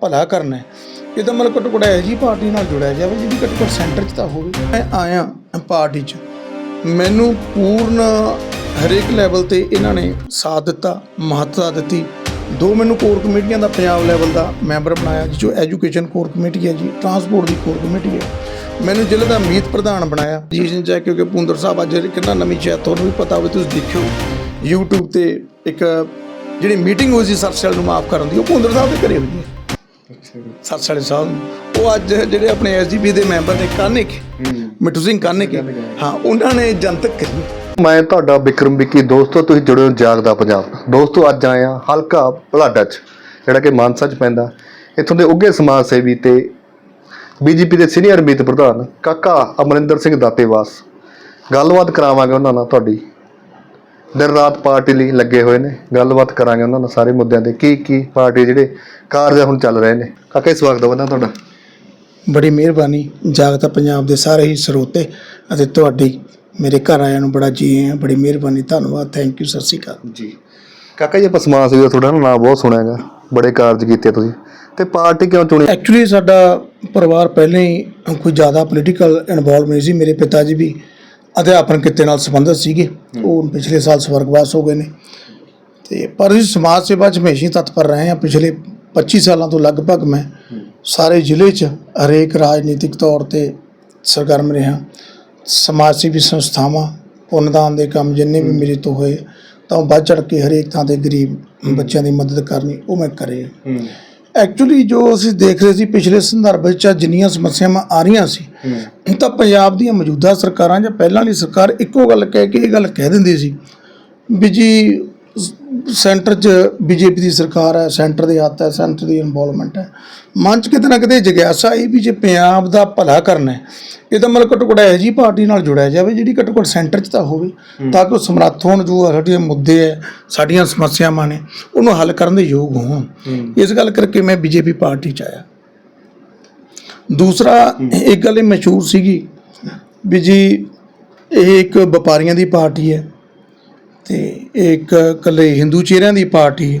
ਭਲਾ ਕਰਨਾ ਹੈ। ਇਹਦਾ ਮਤਲਬ ਘੱਟੋ ਘੱਟ ਇਹੋ ਜਿਹੀ ਪਾਰਟੀ ਨਾਲ ਜੁੜਿਆ ਜਾਵੇ ਜਿਹਦੀ ਘੱਟੋ ਘੱਟ ਸੈਂਟਰ 'ਚ ਤਾਂ ਹੋਵੇ। ਮੈਂ ਆਇਆ ਪਾਰਟੀ 'ਚ। ਮੈਨੂੰ ਪੂਰਨ ਹਰੇਕ ਲੈਵਲ ਤੇ ਇਹਨਾਂ ਨੇ ਸਾਥ ਦਿੱਤਾ, ਮਹੱਤਤਾ ਦਿੱਤੀ। ਦੋ ਮੈਨੂੰ ਕੋਰ ਕਮੇਟੀਆਂ ਦਾ ਪੰਜਾਬ ਲੈਵਲ ਦਾ ਮੈਂਬਰ ਬਣਾਇਆ ਜਿਸ 'ਚੋਂ ਐਜੂਕੇਸ਼ਨ ਕੋਰ ਕਮੇਟੀ ਹੈ ਜੀ ਟਰਾਂਸਪੋਰਟ ਦੀ ਕੋਰ ਕਮੇਟੀ ਹੈ। ਮੈਨੂੰ ਜ਼ਿਲ੍ਹੇ ਦਾ ਮੀਤ ਪ੍ਰਧਾਨ ਬਣਾਇਆ। ਜੀ ਸਿੰਘ ਜੈ, ਕਿਉਂਕਿ ਪੁੰਦਰ ਸਾਹਿਬ ਅੱਜ ਕਿੰਨਾ ਨਵੀਂ ਸ਼ਾਇਦ ਤੁਹਾਨੂੰ ਵੀ ਪਤਾ ਹੋਵੇ, ਤੁਸੀਂ ਦੇਖਿਓ। YouTube ਤੇ ਇੱਕ ਜਿਹੜੀ ਮੀਟਿੰਗ ਹੋਈ ਸੀ, ਸਰਸਲ ਨੂੰ ਮਾਫ ਕਰਨ ਦੀ, ਉਹ ਪੁੰਦਰ ਸਾਹਿਬ ਦੇ ਘਰੇ ਹੋਈ ਹੈ। ਸਰਸਲ ਸਾਹਿਬ। ਉਹ ਅੱਜ ਜਿਹੜੇ ਆਪਣੇ ਐਸਜੀਪੀ ਦੇ ਮੈਂਬਰ ਨੇ ਕਾਨਿਕ ਮਿੱਠੂ ਸਿੰਘ ਕਾਨਿਕ ਹਾਂ ਉਹਨਾਂ ਨੇ ਜਨਤਕ ਕਰੀ ਮੈਂ ਤੁਹਾਡਾ ਵਿਕਰਮ ਵਿੱਕੀ ਦੋਸਤੋ ਤੁਸੀਂ ਜੁੜੇ ਹੋ ਜਾਗਦਾ ਪੰਜਾਬ। ਦੋਸਤੋ ਅੱਜ ਆਏ ਹਾਂ ਹਲਕਾ ਬਲਾਡਾ ਚ ਜਿਹੜਾ ਕਿ ਮਾਨਸਾ ਚ ਪੈਂਦਾ। ਇੱਥੋਂ ਦੇ ਉੱਗੇ ਸਮਾਜ ਸੇਵੀ ਤੇ ਬੀਜੇਪੀ ਦੇ ਸੀਨੀਅਰ ਮੀਤ ਪ੍ਰਧਾਨ ਕਾਕਾ ਅਮਰਿੰਦਰ ਸਿੰਘ ਦਾਤੇਵਾਸ। ਗੱਲਬਾਤ ਕਰਾਵਾਂਗੇ ਉਹਨਾਂ ਨਾਲ ਤੁਹਾਡੀ। ਦਿਨ ਰਾਤ ਪਾਰਟੀ ਲਈ ਲੱਗੇ ਹੋਏ ਨੇ। ਗੱਲਬਾਤ ਕਰਾਂਗੇ ਉਹਨਾਂ ਨਾਲ ਸਾਰੇ ਮੁੱਦਿਆਂ ਤੇ। ਕੀ ਕੀ ਪਾਰਟੀ ਜਿਹੜੇ ਕਾਰਜ ਹੁਣ ਚੱਲ ਰਹੇ ਨੇ। ਕਾਕਾ ਸਵਾਗਤ ਹੈ ਬੰਦਾ ਤੁਹਾਡਾ। ਬੜੀ ਮਿਹਰਬਾਨੀ। ਜਾਗਤਾ ਪੰਜਾਬ ਦੇ ਸਾਰੇ ਹੀ ਸਰੋਤੇ ਅਤੇ ਤੁਹਾਡੀ ਮੇਰੇ ਘਰ ਆਇਆਂ ਨੂੰ ਬੜਾ ਜੀ ਆਇਆਂ। ਬੜੀ ਮਿਹਰਬਾਨੀ। ਧੰਨਵਾਦ। ਥੈਂਕ ਯੂ ਸਤਿ ਸ਼੍ਰੀ ਅਕਾਲ। ਜੀ। ਕਾਕਾ ਜੀ ਆਪਾਂ ਸਮਾਜ ਸੇਵੀ ਦਾ ਤੁਹਾਡਾ ਨਾ ਨਾਮ ਬਹੁਤ ਸੁਣਿਆ ਹੈਗਾ। ਬੜੇ ਕਾਰਜ ਕੀਤੇ ਤੁਸੀਂ। ਤੇ ਪਾਰਟੀ ਕਿਉਂ ਚੁਣੀ? ਐਕਚੁਅਲੀ ਸਾਡਾ ਪਰਿਵਾਰ ਪਹਿਲਾਂ ਹੀ ਕੋਈ ਜ਼ਿਆਦਾ ਪੋਲੀਟੀਕਲ ਇਨਵੋਲਵ ਨਹੀਂ ਸੀ। ਮੇਰੇ ਪਿਤਾ ਜੀ ਵੀ ਅਧਿਆਪਨ ਕਿੱਤੇ ਨਾਲ ਸੰਬੰਧਿਤ ਸੀਗੇ। ਉਹ ਪਿਛਲੇ ਸਾਲ ਸਵਰਗਵਾਸ ਹੋ ਗਏ ਨੇ। ਤੇ ਪਰ ਅਸੀਂ ਸਮਾਜ ਸੇਵਾ 'ਚ ਹਮੇਸ਼ਾ ਹੀ ਤਤਪਰ ਰਹੇ ਹਾਂ। ਪਿਛਲੇ 25 ਸਾਲਾਂ ਤੋਂ ਲਗਭਗ ਮੈਂ ਸਾਰੇ ਜ਼ਿਲ੍ਹੇ 'ਚ ਹਰੇਕ ਰਾਜਨੀਤਿਕ ਤੌਰ ਤੇ ਸਰਗਰਮ ਰਿਹਾ। ਸਮਾਜ ਸੇਵੀ ਸੰਸਥਾਵਾਂ ਪੁੰਨਦਾਨ ਦੇ ਕੰਮ ਜਿੰਨੇ ਵੀ ਮੇਰੇ ਤੋਂ ਹੋਏ ਤਾਂ ਵੱਧ ਚੜ ਕੇ ਹਰੇਕ ਥਾਂ ਤੇ ਗਰੀਬ ਬੱਚਿਆਂ ਦੀ ਮਦਦ ਕਰਨੀ ਉਹ ਮੈਂ ਕਰੇ। ਐਕਚੁਅਲੀ ਜੋ ਅਸੀਂ ਦੇਖ ਰਹੇ ਸੀ ਪਿਛਲੇ ਸੰਦਰਭ ਵਿੱਚ ਜਿੰਨੀਆਂ ਸਮੱਸਿਆਵਾਂ ਆ ਰਹੀਆਂ ਸੀ ਤਾਂ ਪੰਜਾਬ ਦੀਆਂ ਮੌਜੂਦਾ ਸਰਕਾਰਾਂ ਜਾਂ ਪਹਿਲਾਂ ਵਾਲੀ ਸਰਕਾਰ ਇੱਕੋ ਗੱਲ ਕਹਿ ਕੇ ਇਹ ਗੱਲ ਕਹਿ ਦਿੰਦੀ ਸੀ ਵੀ ਜੀ ਸੈਂਟਰ 'ਚ ਬੀਜੇਪੀ ਦੀ ਸਰਕਾਰ ਹੈ ਸੈਂਟਰ ਦੇ ਹੱਥ ਹੈ ਸੈਂਟਰ ਦੀ ਇਨਵੋਲਵਮੈਂਟ ਹੈ। ਮਨ 'ਚ ਕਿਤੇ ਨਾ ਕਿਤੇ ਜਿਗਿਆਸਾ ਆਈ ਵੀ ਜੇ ਪੰਜਾਬ ਦਾ ਭਲਾ ਕਰਨਾ ਹੈ ਇਹ ਤਾਂ ਮਤਲਬ ਘੱਟੋ ਘੱਟ ਇਹੋ ਜਿਹੀ ਪਾਰਟੀ ਨਾਲ ਜੁੜਿਆ ਜਾਵੇ ਜਿਹੜੀ ਘੱਟੋ ਘੱਟ ਸੈਂਟਰ 'ਚ ਤਾਂ ਹੋਵੇ ਤਾਂ ਕਿ ਉਹ ਸਮਰੱਥ ਹੋਣ ਜੋ ਸਾਡੇ ਮੁੱਦੇ ਹੈ ਸਾਡੀਆਂ ਸਮੱਸਿਆਵਾਂ ਨੇ ਉਹਨੂੰ ਹੱਲ ਕਰਨ ਦੇ ਯੋਗ ਹੋਣ। ਇਸ ਗੱਲ ਕਰਕੇ ਮੈਂ ਬੀਜੇਪੀ ਪਾਰਟੀ 'ਚ ਆਇਆ। ਦੂਸਰਾ ਇੱਕ ਗੱਲ ਇਹ ਮਸ਼ਹੂਰ ਸੀਗੀ ਵੀ ਜੀ ਇਹ ਇੱਕ ਵਪਾਰੀਆਂ ਦੀ ਪਾਰਟੀ ਹੈ ਤੇ ਇਹ ਇੱਕ ਇਕੱਲੇ ਹਿੰਦੂ ਚਿਹਰਿਆਂ ਦੀ ਪਾਰਟੀ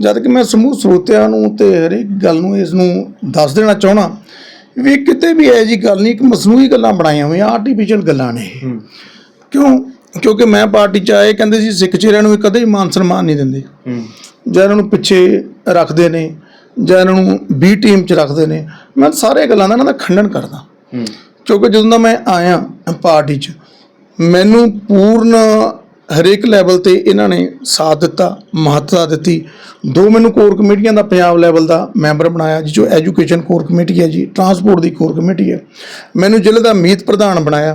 ਜਦ ਕਿ ਮੈਂ ਸਮੂਹ ਸਰੋਤਿਆਂ ਨੂੰ ਤੇ ਹਰੇਕ ਗੱਲ ਨੂੰ ਇਸ ਨੂੰ ਦੱਸ ਦੇਣਾ ਚਾਹਣਾ ਵੀ ਕਿਤੇ ਵੀ ਇਹ ਜੀ ਗੱਲ ਨਹੀਂ ਕਿ ਮਸਨੂਈ ਗੱਲਾਂ ਬਣਾਈਆਂ ਹੋਈਆਂ ਆਰਟੀਫੀਸ਼ੀਅਲ ਗੱਲਾਂ ਨੇ। ਕਿਉਂ? ਕਿਉਂਕਿ ਮੈਂ ਪਾਰਟੀ ਚ ਆਏ ਕਹਿੰਦੇ ਸੀ ਸਿੱਖ ਚਿਹਰਿਆਂ ਨੂੰ ਕਦੇ ਵੀ ਮਾਨ ਸਨਮਾਨ ਨਹੀਂ ਦਿੰਦੇ। ਜਾਂ ਇਹਨਾਂ ਨੂੰ ਪਿੱਛੇ ਰੱਖਦੇ ਨੇ ਜਾਂ ਇਹਨਾਂ ਨੂੰ ਬੀ ਟੀਮ ਚ ਰੱਖਦੇ ਨੇ। ਮੈਂ ਸਾਰੇ ਗੱਲਾਂ ਦਾ ਇਹਨਾਂ ਦਾ ਖੰਡਨ ਕਰਦਾ। ਕਿਉਂਕਿ ਜਦੋਂ ਦਾ ਮੈਂ ਆਇਆ ਪਾਰਟੀ 'ਚ ਮੈਨੂੰ ਪੂਰਨ ਹਰੇਕ ਲੈਵਲ ਤੇ ਇਹਨਾਂ ਨੇ ਸਾਥ ਦਿੱਤਾ, ਮਹੱਤਤਾ ਦਿੱਤੀ। ਦੋ ਮੈਨੂੰ ਕੋਰ ਕਮੇਟੀਆਂ ਦਾ ਪੰਜਾਬ ਲੈਵਲ ਦਾ ਮੈਂਬਰ ਬਣਾਇਆ ਜੀ ਜੋ ਐਜੂਕੇਸ਼ਨ ਕੋਰ ਕਮੇਟੀ ਹੈ ਜੀ ਟਰਾਂਸਪੋਰਟ ਦੀ ਕੋਰ ਕਮੇਟੀ ਹੈ। ਮੈਨੂੰ ਜ਼ਿਲ੍ਹੇ ਦਾ ਮੀਤ ਪ੍ਰਧਾਨ ਬਣਾਇਆ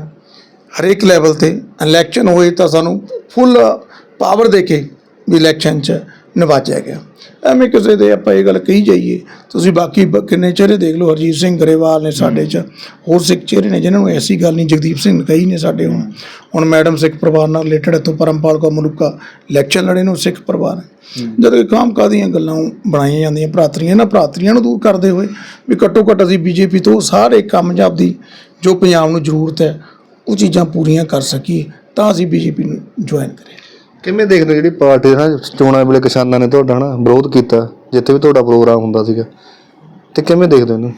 ਹਰੇਕ ਲੈਵਲ ਤੇ। ਇਲੈਕਸ਼ਨ ਹੋਏ ਤਾਂ ਸਾਨੂੰ ਫੁੱਲ ਪਾਵਰ ਦੇ ਕੇ ਵੀ ਇਲੈਕਸ਼ਨ 'ਚ ਨਿਵਾਜਿਆ ਗਿਆ। ਐਵੇਂ ਕਿਸੇ ਦੇ ਆਪਾਂ ਇਹ ਗੱਲ ਕਹੀ ਜਾਈਏ। ਤੁਸੀਂ ਬਾਕੀ ਬ- ਕਿੰਨੇ ਚਿਹਰੇ ਦੇਖ ਲਓ ਹਰਜੀਤ ਸਿੰਘ ਗਰੇਵਾਲ ਨੇ ਸਾਡੇ 'ਚ ਹੋਰ ਸਿੱਖ ਚਿਹਰੇ ਨੇ ਜਿਨ੍ਹਾਂ ਨੂੰ ਐਸੀ ਗੱਲ ਨਹੀਂ ਜਗਦੀਪ ਸਿੰਘ ਕਹੀ ਨੇ ਸਾਡੇ ਹੁਣ। ਹੁਣ ਮੈਡਮ ਸਿੱਖ ਪਰਿਵਾਰ ਨਾਲ ਰਿਲੇਟਡ ਇੱਥੋਂ ਪਰਮਪਾਲ ਕੌਰ ਮਲੂਕਾ ਇਲੈਕਸ਼ਨ ਲੜੇ ਨੂੰ ਸਿੱਖ ਪਰਿਵਾਰ। ਜਦੋਂ ਕਿ ਕਾਮ ਕਾਦੀਆਂ ਗੱਲਾਂ ਬਣਾਈਆਂ ਜਾਂਦੀਆਂ ਭਰਾਤਰੀਆਂ ਇਹਨਾਂ ਭਰਾਤਰੀਆਂ ਨੂੰ ਦੂਰ ਕਰਦੇ ਹੋਏ ਵੀ ਘੱਟੋ ਘੱਟ ਅਸੀਂ ਬੀਜੇਪੀ ਤੋਂ ਸਾਰੇ ਕਾਮਯਾਬ ਦੀ ਜੋ ਪੰਜਾਬ ਨੂੰ ਜ਼ਰੂਰਤ ਹੈ ਉਹ ਚੀਜ਼ਾਂ ਪੂਰੀਆਂ ਕਰ ਸਕੀਏ ਤਾਂ ਅਸੀਂ ਬੀਜੇਪੀ ਨੂੰ ਜੁਆਇਨ ਕਰੇ ਕਿਵੇਂ ਦੇਖਦੇ ਹੋ ਜਿਹੜੀ ਪਾਰਟੀ ਨਾ ਚੋਣਾਂ ਵੇਲੇ ਕਿਸਾਨਾਂ ਨੇ ਤੁਹਾਡਾ ਨਾ ਵਿਰੋਧ ਕੀਤਾ ਜਿੱਥੇ ਵੀ ਤੁਹਾਡਾ ਪ੍ਰੋਗਰਾਮ ਹੁੰਦਾ ਸੀਗਾ ਤੇ ਕਿਵੇਂ ਦੇਖਦੇ ਹੋ ਇਹਨੂੰ?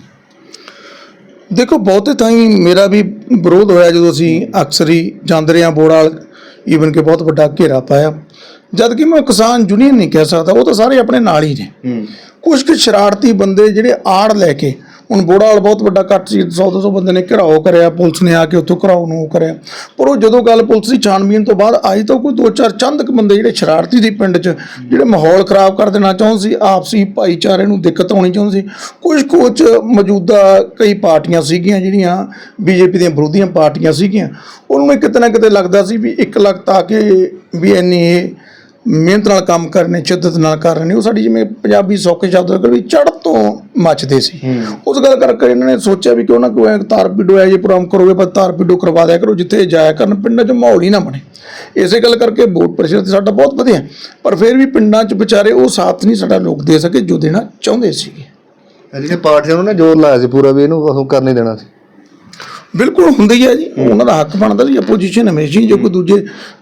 ਦੇਖੋ ਬਹੁਤੇ ਤਾਂ ਹੀ ਮੇਰਾ ਵੀ ਵਿਰੋਧ ਹੋਇਆ ਜਦੋਂ ਅਸੀਂ ਅਕਸਰ ਹੀ ਜਾਂਦੇ ਰਹੇ ਹਾਂ ਬੋੜਾਲ ਈਵਨ ਕਿ ਬਹੁਤ ਵੱਡਾ ਘੇਰਾ ਪਾਇਆ। ਜਦ ਕਿ ਮੈਂ ਕਿਸਾਨ ਯੂਨੀਅਨ ਨਹੀਂ ਕਹਿ ਸਕਦਾ ਉਹ ਤਾਂ ਸਾਰੇ ਆਪਣੇ ਨਾਲ ਹੀ ਨੇ। ਕੁਝ ਕੁ ਸ਼ਰਾਰਤੀ ਬੰਦੇ ਜਿਹੜੇ ਆੜ ਲੈ ਕੇ ਹੁਣ ਬੋੜਾਲ ਬਹੁਤ ਵੱਡਾ ਕੱਟ ਸੀ 100 200 ਬੰਦੇ ਨੇ ਘਿਰਾਓ ਕਰਿਆ, ਪੁਲਿਸ ਨੇ ਆ ਕੇ ਉੱਥੋਂ ਘਰਾਓ ਨੂੰ ਕਰਿਆ। ਪਰ ਉਹ ਜਦੋਂ ਗੱਲ ਪੁਲਿਸ ਦੀ ਛਾਣਬੀਨ ਤੋਂ ਬਾਅਦ ਆਈ ਤਾਂ ਕੋਈ ਦੋ ਚਾਰ ਚੰਦ ਚੰਦਕ ਬੰਦੇ ਜਿਹੜੇ ਸ਼ਰਾਰਤੀ ਸੀ ਪਿੰਡ 'ਚ, ਜਿਹੜੇ ਮਾਹੌਲ ਖਰਾਬ ਕਰ ਦੇਣਾ ਚਾਹੁੰਦੇ ਸੀ, ਆਪਸੀ ਭਾਈਚਾਰੇ ਨੂੰ ਦਿੱਕਤ ਆਉਣੀ ਚਾਹੁੰਦੇ ਸੀ। ਕੁਝ ਕੁਝ ਮੌਜੂਦਾ ਕਈ ਪਾਰਟੀਆਂ ਸੀਗੀਆਂ ਜਿਹੜੀਆਂ, ਬੀਜੇਪੀ ਦੀਆਂ ਵਿਰੋਧੀਆਂ ਪਾਰਟੀਆਂ ਸੀਗੀਆਂ, ਉਹਨਾਂ ਨੂੰ ਕਿਤੇ ਨਾ ਕਿਤੇ ਲੱਗਦਾ ਸੀ ਵੀ ਇੱਕ ਲਗਤ ਆ ਕੇ ਵੀ ਇੰਨੀ ਇਹ ਮਿਹਨਤ ਨਾਲ ਕੰਮ ਕਰਨੇ ਸ਼ਿੱਦਤ ਨਾਲ ਕਰ ਰਹੇ ਨੇ ਉਹ ਸਾਡੀ ਜਿਵੇਂ ਪੰਜਾਬੀ ਸੌਖੇ ਸ਼ਬਦ ਕਰ ਵੀ ਚੜ੍ਹ ਤੋਂ ਮੱਚਦੇ ਸੀ। ਉਸ ਗੱਲ ਕਰਕੇ ਇਹਨਾਂ ਨੇ ਸੋਚਿਆ ਵੀ ਕਿਉਂ ਨਾ ਕੋਈ ਐਂ ਤਾਰ ਪਿੰਡੋ ਇਹ ਜੇ ਪ੍ਰੋਗਰਾਮ ਕਰੋਗੇ ਪਰ ਤਾਰ ਪਿੰਡੋ ਕਰਵਾ ਦਿਆ ਕਰੋ ਜਿੱਥੇ ਜਾਇਆ ਕਰਨ ਪਿੰਡਾਂ 'ਚ ਮਾਹੌਲ ਹੀ ਨਾ ਬਣੇ। ਇਸੇ ਗੱਲ ਕਰਕੇ ਵੋਟ ਪ੍ਰੈਸ਼ਰ ਤੇ ਸਾਡਾ ਬਹੁਤ ਵਧਿਆ। ਪਰ ਫਿਰ ਵੀ ਪਿੰਡਾਂ 'ਚ ਵਿਚਾਰੇ ਉਹ ਸਾਥ ਨਹੀਂ ਸਾਡਾ ਲੋਕ ਦੇ ਸਕੇ ਜੋ ਦੇਣਾ ਚਾਹੁੰਦੇ ਸੀਗੇ। ਜਿਹੜੀਆਂ ਪਾਰਟੀਆਂ ਨੂੰ ਨਾ ਜ਼ੋਰ ਲਾਇਆ ਸੀ ਪੂਰਾ ਵੀ ਇਹਨੂੰ ਉਹ ਕਰ ਨਹੀਂ ਦੇਣਾ ਸੀ। ਬਿਲਕੁਲ ਹੁੰਦੀ ਹੈ ਜੀ। ਉਹਨਾਂ ਦਾ ਹੱਕ ਬਣਦਾ ਜੀ ਆਪੋਜੀਸ਼ਨ ਹਮੇਸ਼ਾ ਹੀ ਜੋ ਕੋਈ ਦੂਜੇ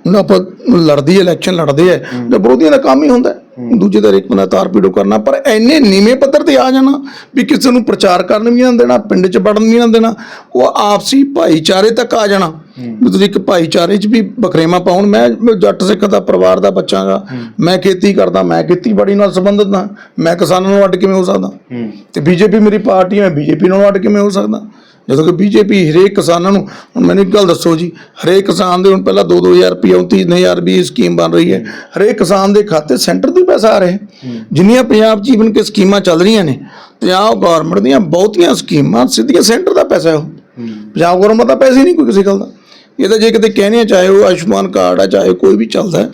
ਨੂੰ ਆਪਾਂ ਲੜਦੀ ਹੈ ਇਲੈਕਸ਼ਨ ਲੜਦੇ ਹੈ ਤੇ ਵਿਰੋਧੀਆਂ ਦਾ ਕੰਮ ਹੀ ਹੁੰਦਾ ਦੂਜੇ ਦਾ ਇੱਕ ਬੰਦਾ ਤਾਰਪੀੜੋ ਕਰਨਾ ਪਰ ਐਨੇ ਨੀਵੇਂ ਪੱਧਰ ਤੇ ਆ ਜਾਣਾ ਵੀ ਕਿਸੇ ਨੂੰ ਪ੍ਰਚਾਰ ਕਰਨ ਵੀ ਨਾ ਦੇਣਾ ਪਿੰਡ 'ਚ ਵੜਨ ਵੀ ਨਾ ਦੇਣਾ ਉਹ ਆਪਸੀ ਭਾਈਚਾਰੇ ਤੱਕ ਆ ਜਾਣਾ। ਵੀ ਤੁਸੀਂ ਇੱਕ ਭਾਈਚਾਰੇ 'ਚ ਵੀ ਬਖਰੇਵਾ ਪਾਉਣ ਮੈਂ ਜੱਟ ਸਿੱਖ ਦਾ ਪਰਿਵਾਰ ਦਾ ਬੱਚਾਗਾ ਮੈਂ ਖੇਤੀ ਕਰਦਾ ਮੈਂ ਖੇਤੀਬਾੜੀ ਨਾਲ ਸੰਬੰਧਿਤ ਹਾਂ ਮੈਂ ਕਿਸਾਨਾਂ ਨੂੰ ਅੱਡ ਕਿਵੇਂ ਹੋ ਸਕਦਾ? ਤੇ ਬੀਜੇਪੀ ਮੇਰੀ ਪਾਰਟੀ ਹੈ ਬੀਜੇਪੀ ਨਾਲ ਅੱਡ ਕਿਵੇਂ ਹੋ ਸਕਦਾ? ਜਦੋਂ ਕਿ ਬੀਜੇਪੀ ਹਰੇਕ ਕਿਸਾਨਾਂ ਨੂੰ, ਹੁਣ ਮੈਨੂੰ ਇੱਕ ਗੱਲ ਦੱਸੋ ਜੀ, ਹਰੇਕ ਕਿਸਾਨ ਦੇ ਹੁਣ ਪਹਿਲਾਂ 2-2000 ਰੁਪਏ 3000 ਵੀ ਸਕੀਮ ਬਣ ਰਹੀ ਹੈ। ਹਰੇਕ ਕਿਸਾਨ ਦੇ ਖਾਤੇ ਸੈਂਟਰ ਤੋਂ ਹੀ ਪੈਸਾ ਆ ਰਿਹਾ ਜਿੰਨੀਆਂ ਪੰਜਾਬ 'ਚ ਜੀਵਨ ਕਿ ਸਕੀਮਾਂ ਚੱਲ ਰਹੀਆਂ ਨੇ ਪੰਜਾਬ ਗਵਰਨਮੈਂਟ ਦੀਆਂ ਬਹੁਤੀਆਂ ਸਕੀਮਾਂ ਸਿੱਧੀਆਂ ਸੈਂਟਰ ਦਾ ਪੈਸਾ ਹੈ ਉਹ। ਪੰਜਾਬ ਗਵਰਨਮੈਂਟ ਦਾ ਪੈਸਾ ਹੀ ਨਹੀਂ ਕੋਈ ਕਿਸੇ ਗੱਲ ਦਾ। ਇਹ ਤਾਂ ਜੇ ਕਿਤੇ ਕਹਿੰਦੇ ਆ, ਚਾਹੇ ਉਹ ਆਯੁਸ਼ਮਾਨ ਕਾਰਡ ਆ, ਚਾਹੇ ਕੋਈ ਵੀ ਚੱਲਦਾ ਹੈ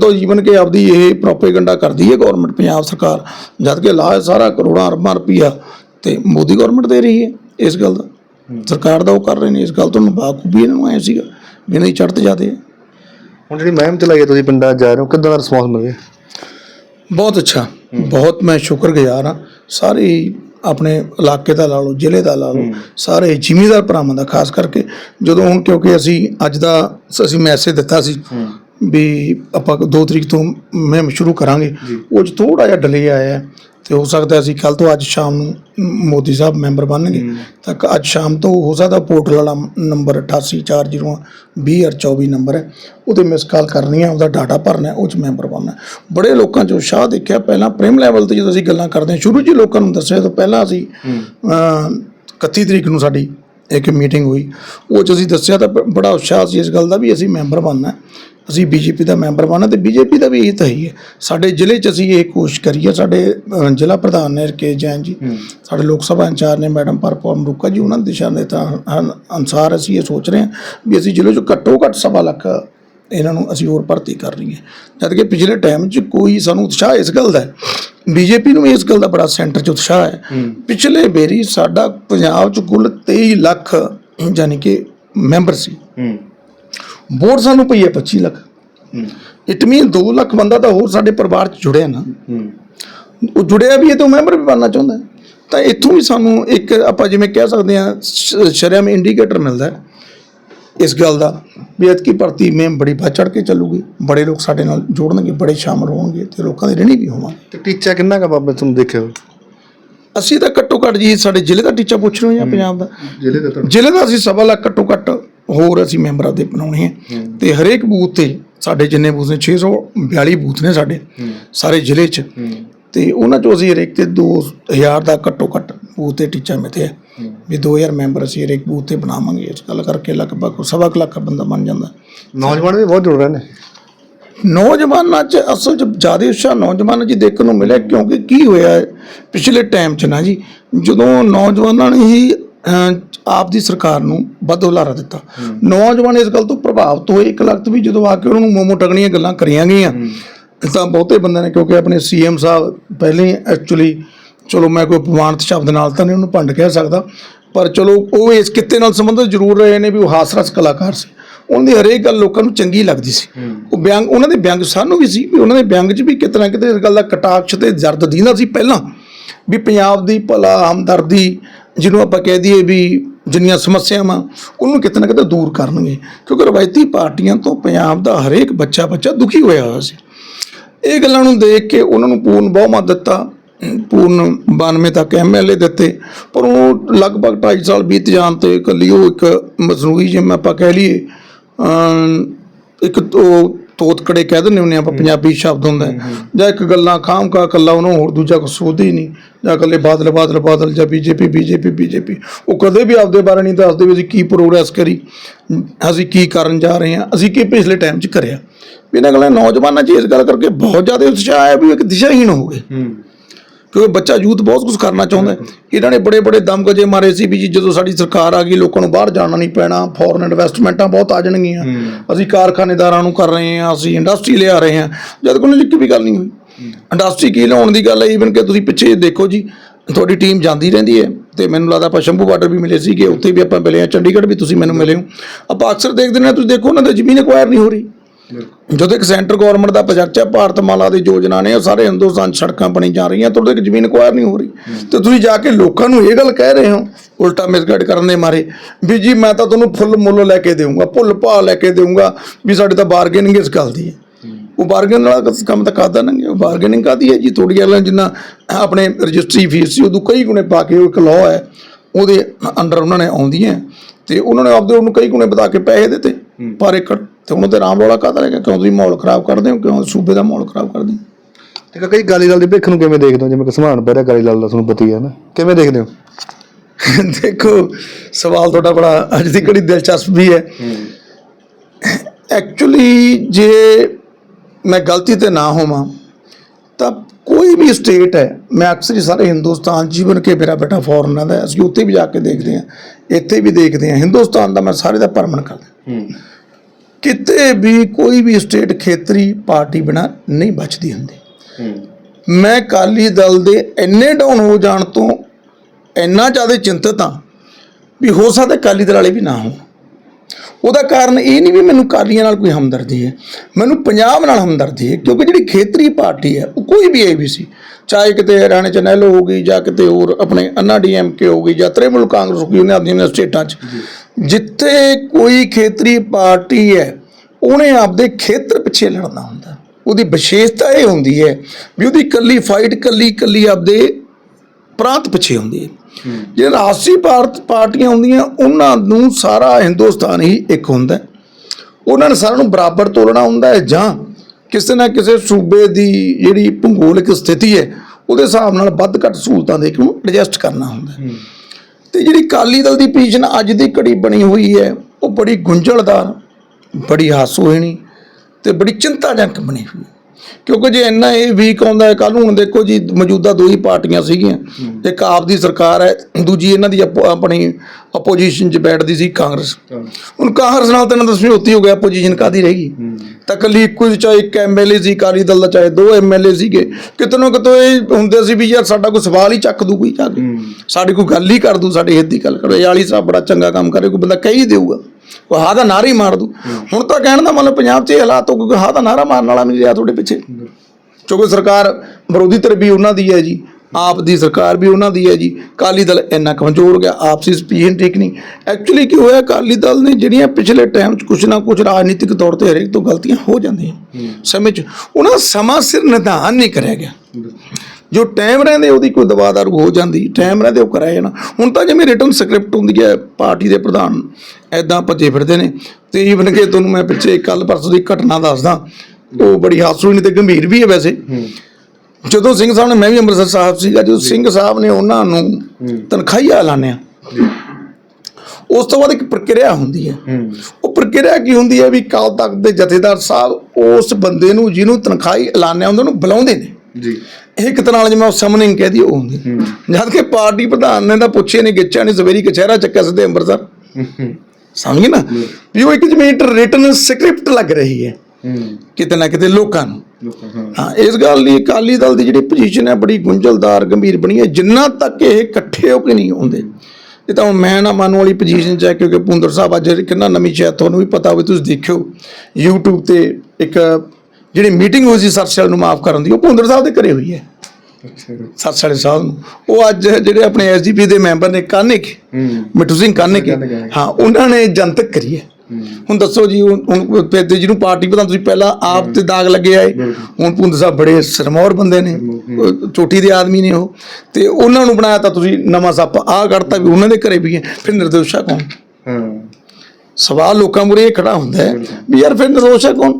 ਤਾਂ ਜੀਵਨ ਕੇ ਆਪਦੀ ਇਹ ਪ੍ਰੋਪੇਗੈਂਡਾ ਕਰਦੀ ਹੈ ਗਵਰਨਮੈਂਟ ਪੰਜਾਬ ਸਰਕਾਰ, ਜਦ ਕਿ ਲਾਹ ਸਾਰਾ ਕਰੋੜਾਂ ਅਰਬਾਂ ਰੁਪਈਆ ਤੇ ਮੋਦੀ ਗਵਰਨਮੈਂਟ ਦੇ ਰਹੀ ਹੈ ਇਸ ਗੱਲ ਦਾ। ਸਰਕਾਰ ਦਾ ਉਹ ਕਰ ਰਹੇ ਨੇ ਇਸ ਗੱਲ ਤੋਂ ਬਾਖੂਬੀ ਇਹਨਾਂ ਨੂੰ ਆਇਆ ਸੀਗਾ ਵੀ ਇਹਨਾਂ ਦੀ ਚੜ੍ਹਤ ਜਾਦੇ ਹੁਣ ਜਿਹੜੀ ਮਹਿਮ ਚਲਾਈ ਹੈ ਤੁਸੀਂ ਪਿੰਡਾਂ 'ਚ ਜਾ ਰਹੇ ਹੋ ਕਿੱਦਾਂ ਦਾ ਰਿਸਪੌਂਸ ਮਿਲ ਰਿਹਾ? ਬਹੁਤ ਅੱਛਾ ਬਹੁਤ ਮੈਂ ਸ਼ੁਕਰਗੁਜ਼ਾਰ ਹਾਂ। ਸਾਰੇ ਆਪਣੇ ਇਲਾਕੇ ਦਾ ਲਾ ਲਓ ਜ਼ਿਲ੍ਹੇ ਦਾ ਲਾ ਲਓ ਸਾਰੇ ਜ਼ਿਮੀਂਦਾਰ ਭਰਾਵਾਂ ਦਾ ਖਾਸ ਕਰਕੇ ਜਦੋਂ ਹੁਣ ਕਿਉਂਕਿ ਅਸੀਂ ਅੱਜ ਦਾ ਅਸੀਂ ਮੈਸੇਜ ਦਿੱਤਾ ਸੀ ਵੀ ਆਪਾਂ 2 ਤਰੀਕ ਤੋਂ ਮੁਹਿੰਮ ਸ਼ੁਰੂ ਕਰਾਂਗੇ। ਉਹ 'ਚ ਥੋੜਾ ਜਿਹਾ ਡਿਲੇ ਆਇਆ ਹੈ ਤੇ ਹੋ ਸਕਦਾ ਅਸੀਂ ਕੱਲ ਤੋਂ ਅੱਜ ਸ਼ਾਮ ਨੂੰ ਮੋਦੀ ਸਾਹਿਬ ਮੈਂਬਰ ਬਣਨਗੇ। ਤਾਂ ਅੱਜ ਸ਼ਾਮ ਤੋਂ ਹੋ ਸਕਦਾ ਪੋਰਟਲ ਵਾਲਾ ਨੰਬਰ 88402024 ਨੰਬਰ ਹੈ। ਉਹਤੇ ਮਿਸ ਕਾਲ ਕਰਨੀ ਹੈ ਉਹਦਾ ਡਾਟਾ ਭਰਨਾ ਹੈ ਉਹ ਚ ਮੈਂਬਰ ਬਣਨਾ। ਬੜੇ ਲੋਕਾਂ 'ਚ ਉਤਸ਼ਾਹ ਦੇਖਿਆ ਪਹਿਲਾਂ ਪ੍ਰੀਮ ਲੈਵਲ ਤੇ ਜਦੋਂ ਅਸੀਂ ਗੱਲਾਂ ਕਰਦੇ ਹਾਂ ਸ਼ੁਰੂ 'ਚ ਲੋਕਾਂ ਨੂੰ ਦੱਸਿਆ ਤੋਂ ਪਹਿਲਾਂ ਅਸੀਂ ਅਮ 31 ਤਰੀਕ ਨੂੰ ਸਾਡੀ ਇੱਕ ਮੀਟਿੰਗ ਹੋਈ। ਉਹ 'ਚ ਅਸੀਂ ਦੱਸਿਆ ਤਾਂ ਬੜਾ ਉਤਸ਼ਾਹ ਸੀ ਇਸ ਗੱਲ ਦਾ ਵੀ ਅਸੀਂ ਮੈਂਬਰ ਬਣਨਾ ਹੈ। ਅਸੀਂ ਬੀਜੇਪੀ ਦਾ ਮੈਂਬਰ ਬਣਨਾ ਤੇ ਬੀਜੇਪੀ ਦਾ ਵੀ ਇਹ ਤਾਂ ਹੀ ਹੈ। ਸਾਡੇ ਜ਼ਿਲ੍ਹੇ 'ਚ ਅਸੀਂ ਇਹ ਕੋਸ਼ਿਸ਼ ਕਰੀ ਹੈ ਸਾਡੇ ਅ, ਜ਼ਿਲ੍ਹਾ ਪ੍ਰਧਾਨ ਨੇ ਰਕੇਸ਼ ਜੈਨ ਜੀ ਸਾਡੇ ਲੋਕ ਸਭਾ ਇੰਚਾਰਜ ਨੇ ਮੈਡਮ ਪਰਪੌਰ ਮਰੂਕਾ ਜੀ ਉਹਨਾਂ ਦੇ ਦਿਸ਼ਾ ਨਿਰਦੇਸ਼ਾਂ ਅਨ- ਅਨੁਸਾਰ ਅਸੀਂ ਇਹ ਸੋਚ ਰਹੇ ਹਾਂ ਵੀ ਅਸੀਂ ਜ਼ਿਲ੍ਹੇ 'ਚ ਘੱਟੋ ਘੱਟ ਸਵਾ ਲੱਖ ਇਹਨਾਂ ਨੂੰ ਅਸੀਂ ਹੋਰ ਭਰਤੀ ਕਰ ਲਈਏ। ਜਦ ਕਿ ਪਿਛਲੇ ਟਾਈਮ 'ਚ ਕੋਈ ਸਾਨੂੰ ਉਤਸ਼ਾਹ ਇਸ ਗੱਲ ਦਾ ਹੈ ਬੀਜੇਪੀ ਨੂੰ ਵੀ ਇਸ ਗੱਲ ਦਾ ਬੜਾ ਸੈਂਟਰ 'ਚ ਉਤਸ਼ਾਹ ਹੈ। ਪਿਛਲੇ ਮੇਰੀ ਸਾਡਾ ਪੰਜਾਬ 'ਚ ਕੁੱਲ 23 ਲੱਖ ਯਾਨੀ ਕਿ ਮੈਂਬਰ ਸੀ। ਹੂੰ। ਵੋਟ ਸਾਨੂੰ ਪਈ ਹੈ 25 ਲੱਖ। ਇਟ ਮੀਨ 2 ਲੱਖ ਬੰਦਾ ਤਾਂ ਹੋਰ ਸਾਡੇ ਪਰਿਵਾਰ 'ਚ ਜੁੜਿਆ ਨਾ। ਉਹ ਜੁੜਿਆ ਵੀ ਹੈ ਤੇ ਮੈਂਬਰ ਵੀ ਬਣਨਾ ਚਾਹੁੰਦਾ। ਤਾਂ ਇੱਥੋਂ ਵੀ ਸਾਨੂੰ ਇੱਕ ਆਪਾਂ ਜਿਵੇਂ ਕਹਿ ਸਕਦੇ ਹਾਂ ਸ਼- ਸ਼ਰਮ ਇੰਡੀਕੇਟਰ ਮਿਲਦਾ ਹੈ ਇਸ ਗੱਲ ਦਾ ਵੀ ਐਤਕੀ ਭਰਤੀ ਮੈਂ ਬੜੀ ਵੱਧ ਚੜ ਕੇ ਚੱਲੂਗੀ। ਬੜੇ ਲੋਕ ਸਾਡੇ ਨਾਲ ਜੋੜਨਗੇ ਬੜੇ ਸ਼ਾਮਲ ਹੋਣਗੇ ਤੇ ਲੋਕਾਂ ਦੇ ਰਹਿਣੀ ਵੀ ਹੋਵਾਂਗੇ। ਤੇ ਟੀਚਾ ਕਿੰਨਾ ਕਾ ਬਾਬਾ ਤੁਹਾਨੂੰ ਦੇਖਿਓ ਅਸੀਂ ਤਾਂ ਘੱਟੋ ਘੱਟ ਜੀ ਸਾਡੇ ਜ਼ਿਲ੍ਹੇ ਦਾ ਟੀਚਾ ਪੁੱਛ ਰਹੇ ਹਾਂ ਪੰਜਾਬ ਦਾ। ਜ਼ਿਲ੍ਹੇ ਦਾ ਜ਼ਿਲ੍ਹੇ ਦਾ ਅਸੀਂ ਸਵਾ ਲੱਖ ਘੱਟੋ ਘੱਟ ਹੋਰ ਅਸੀਂ ਮੈਂਬਰਾਂ ਦੇ ਬਣਾਉਣੇ ਹੈ। ਤੇ ਹਰੇਕ ਬੂਥ ਤੇ ਸਾਡੇ ਜਿੰਨੇ ਬੂਥ ਨੇ 642 ਬੂਥ ਨੇ ਸਾਡੇ ਸਾਰੇ ਜ਼ਿਲ੍ਹੇ 'ਚ। ਤੇ ਉਹਨਾਂ 'ਚੋਂ ਅਸੀਂ ਹਰੇਕ ਤੇ 2000 ਦਾ ਘੱਟੋ ਘੱਟ ਬੂਥ ਤੇ ਟੀਚਾ ਮਿੱਥਿਆ। ਵੀ 2000 ਮੈਂਬਰ ਅਸੀਂ ਹਰੇਕ ਬੂਥ ਤੇ ਬਣਾਵਾਂਗੇ। ਇਸ ਗੱਲ ਕਰਕੇ ਲਗਭਗ ਸਵਾ ਕੁ ਲੱਖ ਬੰਦਾ ਬਣ ਜਾਂਦਾ। ਨੌਜਵਾਨ ਵੀ ਬਹੁਤ ਜੁੜ ਰਹੇ ਨੇ। ਨੌਜਵਾਨਾਂ 'ਚ ਅਸਲ 'ਚ ਜ਼ਿਆਦਾ ਉਤਸ਼ਾਹ ਨੌਜਵਾਨਾਂ 'ਚ ਹੀ ਦੇਖਣ ਨੂੰ ਮਿਲਿਆ ਕਿਉਂਕਿ ਕੀ ਹੋਇਆ ਪਿਛਲੇ ਟਾਈਮ 'ਚ ਨਾ ਜੀ ਜਦੋਂ ਨੌਜਵਾਨਾਂ ਨੇ ਹੀ ਆਪ ਦੀ ਸਰਕਾਰ ਨੂੰ ਵੱਧ ਹੁਲਾਰਾ ਦਿੱਤਾ। ਨੌਜਵਾਨ ਇਸ ਗੱਲ ਤੋਂ ਪ੍ਰਭਾਵਿਤ ਹੋਏ। ਇੱਕ ਲਖਤ ਵੀ ਜਦੋਂ ਆ ਕੇ ਉਹਨਾਂ ਨੂੰ ਮੋਮੋ ਟਗਣੀਆਂ ਗੱਲਾਂ ਕਰੀਆਂ ਗਈਆਂ, ਤਾਂ ਬਹੁਤੇ ਬੰਦਿਆਂ ਨੇ ਕਿਉਂਕਿ ਆਪਣੇ ਸੀਐਮ ਸਾਹਿਬ ਪਹਿਲੇ ਐਕਚੁਅਲੀ ਚਲੋ ਮੈਂ ਕੋਈ ਅਪਮਾਨਿਤ ਸ਼ਬਦ ਨਾਲ ਤਾਂ ਨਹੀਂ ਉਹਨੂੰ ਭੰਡ ਕਹਿ ਸਕਦਾ, ਪਰ ਚਲੋ ਉਹ ਇਸ ਕਿੱਤੇ ਨਾਲ ਸੰਬੰਧਿਤ ਜ਼ਰੂਰ ਰਹੇ ਨੇ ਵੀ ਉਹ ਹਾਸਰਸ ਕਲਾਕਾਰ ਸੀ। ਉਹਨਾਂ ਦੀ ਹਰੇਕ ਗੱਲ ਲੋਕਾਂ ਨੂੰ ਚੰਗੀ ਲੱਗਦੀ ਸੀ। ਉਹ ਵਿਅੰਗ ਉਹਨਾਂ ਦੇ ਵਿਅੰਗ ਸਾਨੂੰ ਵੀ ਸੀ ਵੀ ਉਹਨਾਂ ਦੇ ਵਿਅੰਗ 'ਚ ਵੀ ਕਿਤੇ ਨਾ ਕਿਤੇ ਇਸ ਗੱਲ ਦਾ ਕਟਾਕਸ਼ ਤੇ ਦਰਦ ਦੀਂਦਾ ਸੀ ਪਹਿਲਾਂ। ਵੀ ਪੰਜਾਬ ਦੀ ਭਲਾ ਹਮਦਰਦੀ ਜਿਹਨੂੰ ਆਪਾਂ ਕਹਿ ਦਈਏ ਵੀ ਜਿੰਨੀਆਂ ਸਮੱਸਿਆਵਾਂ ਉਹਨੂੰ ਕਿਤੇ ਨਾ ਕਿਤੇ ਦੂਰ ਕਰਨਗੇ। ਕਿਉਂਕਿ ਰਵਾਇਤੀ ਪਾਰਟੀਆਂ ਤੋਂ ਪੰਜਾਬ ਦਾ ਹਰੇਕ ਬੱਚਾ ਬੱਚਾ ਦੁਖੀ ਹੋਇਆ ਹੋਇਆ ਸੀ। ਇਹ ਗੱਲਾਂ ਨੂੰ ਦੇਖ ਕੇ ਉਹਨਾਂ ਨੂੰ ਪੂਰਨ ਬਹੁਮਤ ਦਿੱਤਾ ਪੂਰਨ 92 ਤੱਕ ਐਮਐਲਏ ਦਿੱਤੇ। ਪਰ ਉਹ ਲਗਭਗ 2.5 ਸਾਲ ਬੀਤ ਜਾਣ ਤੇ ਇਕੱਲੀ ਉਹ ਇੱਕ ਮਸਨੂਈ ਜਿਵੇਂ ਆਪਾਂ ਕਹਿ ਲਈਏ ਇੱਕ ਤੋਤਕੜੇ ਕਹਿ ਦਿੰਦੇ ਹੁੰਦੇ ਆਪਾਂ ਪੰਜਾਬੀ ਸ਼ਬਦ ਹੁੰਦਾ। ਜਾਂ ਇੱਕ ਗੱਲਾਂ ਖਾਮ ਕਾ ਕੱਲਾ ਉਹਨੂੰ ਹੋਰ ਦੂਜਾ ਕੁਛ ਸੋਚਦੇ ਹੀ ਨਹੀਂ। ਜਾਂ ਇਕੱਲੇ ਬਾਦਲ ਬਾਦਲ ਬਾਦਲ ਜਾਂ ਬੀਜੇਪੀ ਬੀਜੇਪੀ ਬੀਜੇਪੀ ਉਹ ਕਦੇ ਵੀ ਆਪਦੇ ਬਾਰੇ ਨਹੀਂ ਦੱਸਦੇ ਵੀ ਅਸੀਂ ਕੀ ਪ੍ਰੋਗਰੈਸ ਕਰੀ ਅਸੀਂ ਕੀ ਕਰਨ ਜਾ ਰਹੇ ਹਾਂ ਅਸੀਂ ਕੀ ਪਿਛਲੇ ਟਾਈਮ 'ਚ ਕਰਿਆ। ਵੀ ਇਹਨਾਂ ਗੱਲਾਂ ਨੌਜਵਾਨਾਂ 'ਚ ਇਸ ਗੱਲ ਕਰਕੇ ਬਹੁਤ ਜ਼ਿਆਦਾ ਉਤਸ਼ਾਹ ਆਇਆ ਵੀ ਇੱਕ ਦਿਸ਼ਾਹੀਣ ਹੋ ਗਏ। ਹੂੰ। ਕਿਉਂਕਿ ਬੱਚਾ ਯੂਥ ਬਹੁਤ ਕੁਝ ਕਰਨਾ ਚਾਹੁੰਦਾ ਹੈ। ਇਹਨਾਂ ਨੇ ਬੜੇ ਬੜੇ ਦਮਗਜੇ ਮਾਰੇ ਸੀ ਵੀ ਜਦੋਂ ਸਾਡੀ ਸਰਕਾਰ ਆ ਗਈ ਲੋਕਾਂ ਨੂੰ ਬਾਹਰ ਜਾਣਾ ਨਹੀਂ ਪੈਣਾ ਫੋਰਨ ਇਨਵੈਸਟਮੈਂਟਾਂ ਬਹੁਤ ਆ ਜਾਣਗੀਆਂ। ਅਸੀਂ ਕਾਰਖਾਨੇਦਾਰਾਂ ਨੂੰ ਕਰ ਰਹੇ ਹਾਂ ਅਸੀਂ ਇੰਡਸਟਰੀ ਲਿਆ ਰਹੇ ਹਾਂ। ਜਦ ਕੋਈ ਇੱਕ ਵੀ ਗੱਲ ਨਹੀਂ ਹੋਈ। ਇੰਡਸਟਰੀ ਕੀ ਲਿਆਉਣ ਦੀ ਗੱਲ ਹੈ? ਈਵਨ ਕਿ ਤੁਸੀਂ ਪਿੱਛੇ ਦੇਖੋ ਜੀ ਤੁਹਾਡੀ ਟੀਮ ਜਾਂਦੀ ਰਹਿੰਦੀ ਹੈ ਤੇ ਮੈਨੂੰ ਲੱਗਦਾ ਆਪਾਂ ਸ਼ੰਭੂ ਬਾਰਡਰ ਵੀ ਮਿਲੇ ਸੀਗੇ ਉੱਥੇ ਵੀ ਆਪਾਂ ਮਿਲੇ ਹਾਂ। ਚੰਡੀਗੜ੍ਹ ਵੀ ਤੁਸੀਂ ਮੈਨੂੰ ਮਿਲੇ ਹੋ। ਆਪਾਂ ਅਕਸਰ ਦੇਖਦੇ ਨੇ ਤੁਸੀਂ ਦੇਖੋ ਉਹਨਾਂ ਦੀ ਜ਼ਮੀਨ ਐਕਵਾਇਰ ਨਹੀਂ ਹੋ ਰਹੀ। ਜਦੋਂ ਇੱਕ ਸੈਂਟਰ ਗਵਰਨਮੈਂਟ ਦਾ ਪ੍ਰੋਜੈਕਟ ਹੈ ਭਾਰਤ ਮਾਲਾ ਦੀ ਯੋਜਨਾ ਨੇ ਉਹ ਸਾਰੇ ਹਿੰਦੁਸਤਾਨ ਸੜਕਾਂ ਬਣੀ ਜਾ ਰਹੀਆਂ ਤੁਹਾਡੇ ਇੱਕ ਜ਼ਮੀਨ ਅਕਵਾਇਰ ਨਹੀਂ ਹੋ ਰਹੀ। ਤੇ ਤੁਸੀਂ ਜਾ ਕੇ ਲੋਕਾਂ ਨੂੰ ਇਹ ਗੱਲ ਕਹਿ ਰਹੇ ਹੋ ਉਲਟਾ ਮਿਸਗਾਈਡ ਕਰਨ ਦੇ ਮਾਰੇ ਵੀ ਜੀ ਮੈਂ ਤਾਂ ਤੁਹਾਨੂੰ ਫੁੱਲ ਮੁੱਲ ਲੈ ਕੇ ਦੇਵਾਂਗਾ ਭੁੱਲ ਭਾਅ ਲੈ ਕੇ ਦੇਵਾਂਗਾ ਵੀ ਸਾਡੇ ਤਾਂ ਬਾਰਗੇਨਿੰਗ ਇਸ ਗੱਲ ਦੀ ਹੈ। ਉਹ ਬਾਰਗੇਨ ਵਾਲਾ ਕੰਮ ਤਾਂ ਕਰਦਾ ਨਾ ਉਹ ਬਾਰਗੇਨਿੰਗ ਕਾਦੀ ਹੈ ਜੀ ਥੋੜੀ ਗੱਲ ਜਿੰਨਾ ਆਪਣੇ ਰਜਿਸਟਰੀ ਫੀਸ ਸੀ ਉਦੋਂ ਕਈ ਗੁਣੇ ਪਾ ਕੇ ਉਹ ਇੱਕ ਲਾਅ ਹੈ ਉਹਦੇ ਅੰਡਰ ਉਹਨਾਂ ਨੇ ਆਉਂਦੀਆਂ ਤੇ ਉਹਨਾਂ ਨੇ ਆਪਦੇ ਉਹਨੂੰ ਕਈ ਗੁਣੇ ਵਧਾ ਕੇ ਪੈਸੇ ਦਿੱਤੇ ਪਰ ਏਕੜ ਤੇ ਉਹਨਾਂ ਤੇ ਰਾਮ ਰੌਲਾ ਕਾਹਦਾ ਹੈਗਾ ਕਿਉਂ ਤੁਸੀਂ ਮਾਹੌਲ ਖਰਾਬ ਕਰਦੇ ਹੋ ਕਿਉਂ ਸੂਬੇ ਦਾ ਮਾਹੌਲ ਖਰਾਬ ਕਰਦੇ ਹੋ? ਤੇ ਕਾਕਾ ਜੀ ਗਾਲੀ ਲਾਲ ਦੀ ਭਿੱਖ ਨੂੰ ਕਿਵੇਂ ਦੇਖਦੇ ਹੋ? ਜਿਵੇਂ ਕਿ ਸਮਾਨ ਪੈ ਰਿਹਾ ਗਾਲੀ ਲਾਲ ਦਾ ਤੁਹਾਨੂੰ ਪਤਾ ਹੀ ਹੈ ਨਾ। ਕਿਵੇਂ ਦੇਖਦੇ ਹੋ? ਦੇਖੋ ਸਵਾਲ ਤੁਹਾਡਾ ਬੜਾ ਅੱਜ ਦੀ ਘੜੀ ਦਿਲਚਸਪ ਵੀ ਹੈ। ਐਕਚੁਅਲੀ ਜੇ ਮੈਂ ਗਲਤੀ ਤੇ ਨਾ ਹੋਵਾਂ ਤਾਂ ਕੋਈ ਵੀ ਸਟੇਟ ਹੈ ਮੈਂ ਅਕਸਰ ਹੀ ਸਾਰੇ ਹਿੰਦੁਸਤਾਨ ਜੀਵਨ ਕੇ ਮੇਰਾ ਬੇਟਾ ਫੋਰਨ ਦਾ ਅਸੀਂ ਉੱਥੇ ਵੀ ਜਾ ਕੇ ਦੇਖਦੇ ਹਾਂ ਇੱਥੇ ਵੀ ਦੇਖਦੇ ਹਾਂ ਹਿੰਦੁਸਤਾਨ ਦਾ ਮੈਂ ਸਾਰੇ ਦਾ ਭਰਮਣ ਕਰਦਾ ਕਿਤੇ ਵੀ ਕੋਈ ਵੀ ਸਟੇਟ ਖੇਤਰੀ ਪਾਰਟੀ ਬਿਨਾ ਨਹੀਂ ਬਚਦੀ ਹੁੰਦੀ। ਮੈਂ ਅਕਾਲੀ ਦਲ ਦੇ ਇੰਨੇ ਡਾਊਨ ਹੋ ਜਾਣ ਤੋਂ ਇੰਨਾ ਜ਼ਿਆਦਾ ਚਿੰਤਤ ਹਾਂ ਵੀ ਹੋ ਸਕਦਾ ਅਕਾਲੀ ਦਲ ਵਾਲੇ ਵੀ ਨਾ ਹੋਣ। ਉਹਦਾ ਕਾਰਨ ਇਹ ਨਹੀਂ ਵੀ ਮੈਨੂੰ ਕਾਲੀਆਂ ਨਾਲ ਕੋਈ ਹਮਦਰਦੀ ਹੈ ਮੈਨੂੰ ਪੰਜਾਬ ਨਾਲ ਹਮਦਰਦੀ ਹੈ ਕਿਉਂਕਿ ਜਿਹੜੀ ਖੇਤਰੀ ਪਾਰਟੀ ਹੈ ਉਹ ਕੋਈ ਵੀ ਇਹ ਵੀ ਸੀ ਚਾਹੇ ਕਿਤੇ ਹਰਿਆਣੇ ਚ ਨਹਿਲੋ ਹੋ ਗਈ ਜਾਂ ਕਿਤੇ ਹੋਰ ਆਪਣੇ ਅੰਨਾ ਡੀਐਮਕੇ ਹੋ ਗਈ ਜਾਂ ਤ੍ਰਿਣਮੂਲ ਕਾਂਗਰਸ ਹੋ ਗਈ ਉਹਨਾਂ ਦੀਆਂ ਸਟੇਟਾਂ 'ਚ। ਜਿੱਥੇ ਕੋਈ ਖੇਤਰੀ ਪਾਰਟੀ ਹੈ ਉਹਨੇ ਆਪਦੇ ਖੇਤਰ ਪਿੱਛੇ ਲੜਨਾ ਹੁੰਦਾ। ਉਹਦੀ ਵਿਸ਼ੇਸ਼ਤਾ ਇਹ ਹੁੰਦੀ ਹੈ ਵੀ ਉਹਦੀ ਕੱਲੀ ਫਾਈਟ ਕੱਲੀ ਕੱਲੀ ਆਪਦੇ ਪ੍ਰਾਂਤ ਪਿੱਛੇ ਹੁੰਦੀ ਹੈ। ਜੇ ਰਾਸ਼ਟਰੀ ਭਾਰਤ ਪਾਰਟੀਆਂ ਹੁੰਦੀਆਂ ਉਹਨਾਂ ਨੂੰ ਸਾਰਾ ਹਿੰਦੁਸਤਾਨ ਹੀ ਇੱਕ ਹੁੰਦਾ। ਉਹਨਾਂ ਨੇ ਸਾਰਿਆਂ ਨੂੰ ਬਰਾਬਰ ਤੋਲਣਾ ਹੁੰਦਾ ਹੈ ਜਾਂ ਕਿਸੇ ਨਾ ਕਿਸੇ ਸੂਬੇ ਦੀ ਜਿਹੜੀ ਭੂਗੋਲਿਕ ਸਥਿਤੀ ਹੈ ਉਹਦੇ ਹਿਸਾਬ ਨਾਲ ਵੱਧ ਘੱਟ ਸਹੂਲਤਾਂ ਦੇ ਕੇ ਉਹਨੂੰ ਐਡਜਸਟ ਕਰਨਾ ਹੁੰਦਾ। ਤੇ ਜਿਹੜੀ ਅਕਾਲੀ ਦਲ ਦੀ ਪੋਜੀਸ਼ਨ ਅੱਜ ਦੀ ਘੜੀ ਬਣੀ ਹੋਈ ਹੈ ਉਹ ਬੜੀ ਗੁੰਝਲਦਾਰ ਬੜੀ ਹਾਸੋਹੀਣੀ ਤੇ ਬੜੀ ਚਿੰਤਾਜਨਕ ਬਣੀ ਹੋਈ ਹੈ ਕਿਉਂਕਿ ਜੇ ਇੰਨਾ ਇਹ ਵੀਕ ਆਉਂਦਾ ਹੈ ਕੱਲ ਨੂੰ ਹੁਣ ਦੇਖੋ ਜੀ ਮੌਜੂਦਾ ਦੋ ਹੀ ਪਾਰਟੀਆਂ ਸੀਗੀਆਂ। ਇੱਕ ਆਪ ਦੀ ਸਰਕਾਰ ਹੈ ਦੂਜੀ ਇਹਨਾਂ ਦੀ ਆਪੋ- ਆਪਣੀ ਆਪੋਜੀਸ਼ਨ 'ਚ ਬੈਠਦੀ ਸੀ ਕਾਂਗਰਸ। ਹੁਣ ਕਾਂਗਰਸ ਨਾਲ ਤਾਂ ਇਹਨਾਂ ਦਾ ਸਮਝੌਤੀ ਹੋ ਗਿਆ ਆਪੋਜੀਸ਼ਨ ਕਾਦੀ ਰਹੀ ਗਈ? ਤਾਂ ਕੱਲੀ ਇੱਕੋ ਹੀ ਚਾਹੇ ਇੱਕ ਐਮਐਲਏ ਸੀ ਅਕਾਲੀ ਦਲ ਦਾ ਚਾਹੇ ਦੋ ਐਮਐਲਏ ਸੀਗੇ ਕਿਤੇ ਨਾ ਕਿਤੇ ਇਹ ਹੁੰਦੇ ਸੀ ਵੀ ਯਾਰ ਸਾਡਾ ਕੋਈ ਸਵਾਲ ਹੀ ਚੱਕ ਦੂ ਕੋਈ ਜਾ ਕੇ। ਸਾਡੀ ਕੋਈ ਗੱਲ ਹੀ ਕਰ ਦੂ ਸਾਡੇ ਹਿੱਤ ਦੀ ਗੱਲ ਕਰੇ ਯਾਲੀ ਸਾਹਿਬ ਬੜਾ ਚੰਗਾ ਕੰਮ ਕਰੇ ਕੋਈ ਬੰਦਾ ਕਹਿ ਦੇਊਗਾ। ਉਹ ਹਾਂ ਦਾ ਨਾਰਾ ਹੀ ਮਾਰ ਦੂ ਹੁਣ ਤਾਂ ਕਹਿਣ ਦਾ ਮਤਲਬ ਪੰਜਾਬ 'ਚ ਇਹ ਹਾਲਾਤ ਹੋ ਗਏ ਹਾਂ ਦਾ ਨਾਰਾ ਮਾਰਨ ਵਾਲਾ ਨਹੀਂ ਰਿਹਾ ਤੁਹਾਡੇ ਪਿੱਛੇ। ਕਿਉਂਕਿ ਸਰਕਾਰ ਵਿਰੋਧੀ ਧਿਰ ਵੀ ਉਹਨਾਂ ਦੀ ਹੈ ਜੀ ਆਪ ਦੀ ਸਰਕਾਰ ਵੀ ਉਹਨਾਂ ਦੀ ਹੈ ਜੀ। ਕਾਲੀ ਦਲ ਇੰਨਾ ਕਮਜ਼ੋਰ ਹੋ ਗਿਆ ਆਪਸੀ ਸਪੀਨ ਠੀਕ ਨਹੀਂ। ਐਕਚੁਅਲੀ ਕੀ ਹੋਇਆ ਕਾਲੀ ਦਲ ਨੇ ਜਿਹੜੀਆਂ ਪਿਛਲੇ ਟਾਈਮ 'ਚ ਕੁਛ ਨਾ ਕੁਛ ਰਾਜਨੀਤਿਕ ਤੌਰ ਤੇ ਹਰੇਕ ਤੋਂ ਗਲਤੀਆਂ ਹੋ ਜਾਂਦੀਆਂ। ਸਮੇਂ 'ਚ ਉਹਨਾਂ ਸਮਾਂ ਸਿਰ ਨਿਦਾਨ ਨਹੀਂ ਕਰਿਆ ਗਿਆ। ਜੋ ਟਾਈਮ ਰਹਿੰਦੇ ਉਹਦੀ ਕੋਈ ਦਵਾਦਾਰ ਹੋ ਜਾਂਦੀ ਟਾਈਮ ਰਹਿੰਦੇ ਉਹ ਕਰਾਇਆ ਜਾਣਾ ਹੁਣ ਤਾਂ ਜਿਵੇਂ ਰਿਟਨ ਸਕ੍ਰਿਪਟ ਹੁੰਦੀ ਹੈ ਪਾਰਟੀ ਦੇ ਪ੍ਰਧਾਨ ਐਦਾਂ ਭੱਜੇ ਫਿਰਦੇ ਨੇ। ਤੇ ਈਵਨ ਕਿ ਤੁਹਾਨੂੰ ਮੈਂ ਪਿੱਛੇ ਕੱਲ ਪਰਸੋਂ ਦੀ ਘਟਨਾ ਦੱਸਦਾ ਉਹ ਬੜੀ ਹਾਸੋਹੀਣੀ ਤੇ ਗੰਭੀਰ ਵੀ ਹੈ ਵੈਸੇ। ਜਦੋਂ ਸਿੰਘ ਸਾਹਿਬ ਨੇ ਮੈਂ ਵੀ ਅੰਮ੍ਰਿਤਸਰ ਸਾਹਿਬ ਸੀਗਾ ਜਦੋਂ ਸਿੰਘ ਸਾਹਿਬ ਨੇ ਉਹਨਾਂ ਨੂੰ ਤਨਖਾਹੀਆ ਐਲਾਨਿਆ। ਉਸ ਤੋਂ ਬਾਅਦ ਇੱਕ ਪ੍ਰਕਿਰਿਆ ਹੁੰਦੀ ਹੈ। ਉਹ ਪ੍ਰਕਿਰਿਆ ਕੀ ਹੁੰਦੀ ਹੈ ਵੀ ਕਾਲ ਤੱਕ ਦੇ ਜਥੇਦਾਰ ਸਾਹਿਬ ਉਸ ਬੰਦੇ ਨੂੰ ਜਿਹਨੂੰ ਤਨਖਾਹੀ ਐਲਾਨਿਆ ਹੁੰਦਾ ਉਹਨੂੰ ਬੁਲਾਉਂਦੇ ਨੇ। ਜੀ। ਇਹ ਇੱਕ ਤਰ੍ਹਾਂ ਨਾਲ ਜਿਵੇਂ ਸਮਨਿੰਗ ਕਹਿ ਦਈਏ ਉਹ ਹੁੰਦੀ। ਜਦ ਕਿ ਪਾਰਟੀ ਪ੍ਰਧਾਨ ਨੇ ਤਾਂ ਪੁੱਛਿਆ ਨਹੀਂ ਗਿੱਚਿਆ ਨਹੀਂ ਸਵੇਰੀ ਕਚਹਿਰਾ ਚੱਕਿਆ ਸਿੱਧੇ ਅੰਮ੍ਰਿਤਸਰ। ਸਮਝ ਨਾ? ਵੀ ਉਹ ਇੱਕ ਜਿਵੇਂ ਰਿਟਨ ਸਕ੍ਰਿਪਟ ਲੱਗ ਰਹੀ ਹੈ। ਕਿਤੇ ਨਾ ਕਿਤੇ ਲੋਕਾਂ ਨੂੰ। ਹਾਂ। ਇਸ ਗੱਲ ਲਈ ਅਕਾਲੀ ਦਲ ਦੀ ਜਿਹੜੀ ਪੋਜੀਸ਼ਨ ਹੈ ਬੜੀ ਗੁੰਝਲਦਾਰ ਗੰਭੀਰ ਬਣੀ ਹੈ। ਜਿੰਨਾ ਤੱਕ ਇਹ ਇਕੱਠੇ ਹੋ ਕੇ ਨਹੀਂ ਹੁੰਦੇ ਇਹ ਤਾਂ ਮੈਂ ਨਾ ਮੰਨ ਵਾਲੀ ਪੋਜੀਸ਼ਨ 'ਚ ਹੈ ਕਿਉਂਕਿ ਪੁੰਦਰ ਸਾਹਿਬ ਅੱਜ ਕਿੰਨਾ ਨਵੀਂ ਸ਼ਾਇਦ ਤੁਹਾਨੂੰ ਵੀ ਪਤਾ ਹੋਵੇ ਤੁਸੀਂ ਦੇਖਿਓ YouTube ਤੇ ਇੱਕ ਜਿਹੜੀ ਮੀਟਿੰਗ ਹੋਈ ਸੀ ਸਰਸਲ ਨੂੰ ਮਾਫ ਕਰਨ ਦੀ ਉਹ ਪੁੰਦਰ ਸਾਹਿਬ ਦੇ ਘਰੇ ਹੋਈ ਹੈ। ਸਰਸਲੇ ਸਾਹਿਬ ਨੂੰ। ਉਹ ਅੱਜ ਜਿਹੜੇ ਆਪਣੇ ਐਸਜੀਪੀ ਦੇ ਮੈਂਬਰ ਨੇ ਕਾਨੇਕ ਮਿੱਠੂ ਸਿੰਘ ਕਾਨੇਕ ਹਾਂ ਉਹਨਾਂ ਨੇ ਜਨਤਕ ਕਰੀ ਹੈ। ਹੁਣ ਦੱਸੋ ਜੀ ਹੁਣ ਤੇ ਜਿਹਨੂੰ ਪਾਰਟੀ ਪ੍ਰਧਾਨ ਤੁਸੀਂ ਪਹਿਲਾਂ ਆਪ ਤੇ ਦਾਗ ਲੱਗੇ ਆਏ ਹੁਣ ਪੁੰਦ ਸਾਹਿਬ ਬੜੇ ਸਰਮੌਰ ਬੰਦੇ ਨੇ ਚੋਟੀ ਦੇ ਆਦਮੀ ਨੇ ਉਹ। ਤੇ ਉਹਨਾਂ ਨੂੰ ਬਣਾਇਆ ਤਾਂ ਤੁਸੀਂ ਨਵਾਂ ਸੱਪ ਆਹ ਕੱਢਤਾ ਵੀ ਉਹਨਾਂ ਦੇ ਘਰੇ ਵੀ ਹੈ ਫਿਰ ਨਿਰਦੋਸ਼ਾ ਕੌਣ? ਹਾਂ। ਸਵਾਲ ਲੋਕਾਂ ਮੁਰੇ ਇਹ ਖੜਾ ਹੁੰਦਾ ਹੈ ਵੀ ਯਾਰ ਫਿਰ ਨਿਰਦੋਸ਼ਾ ਕੌਣ?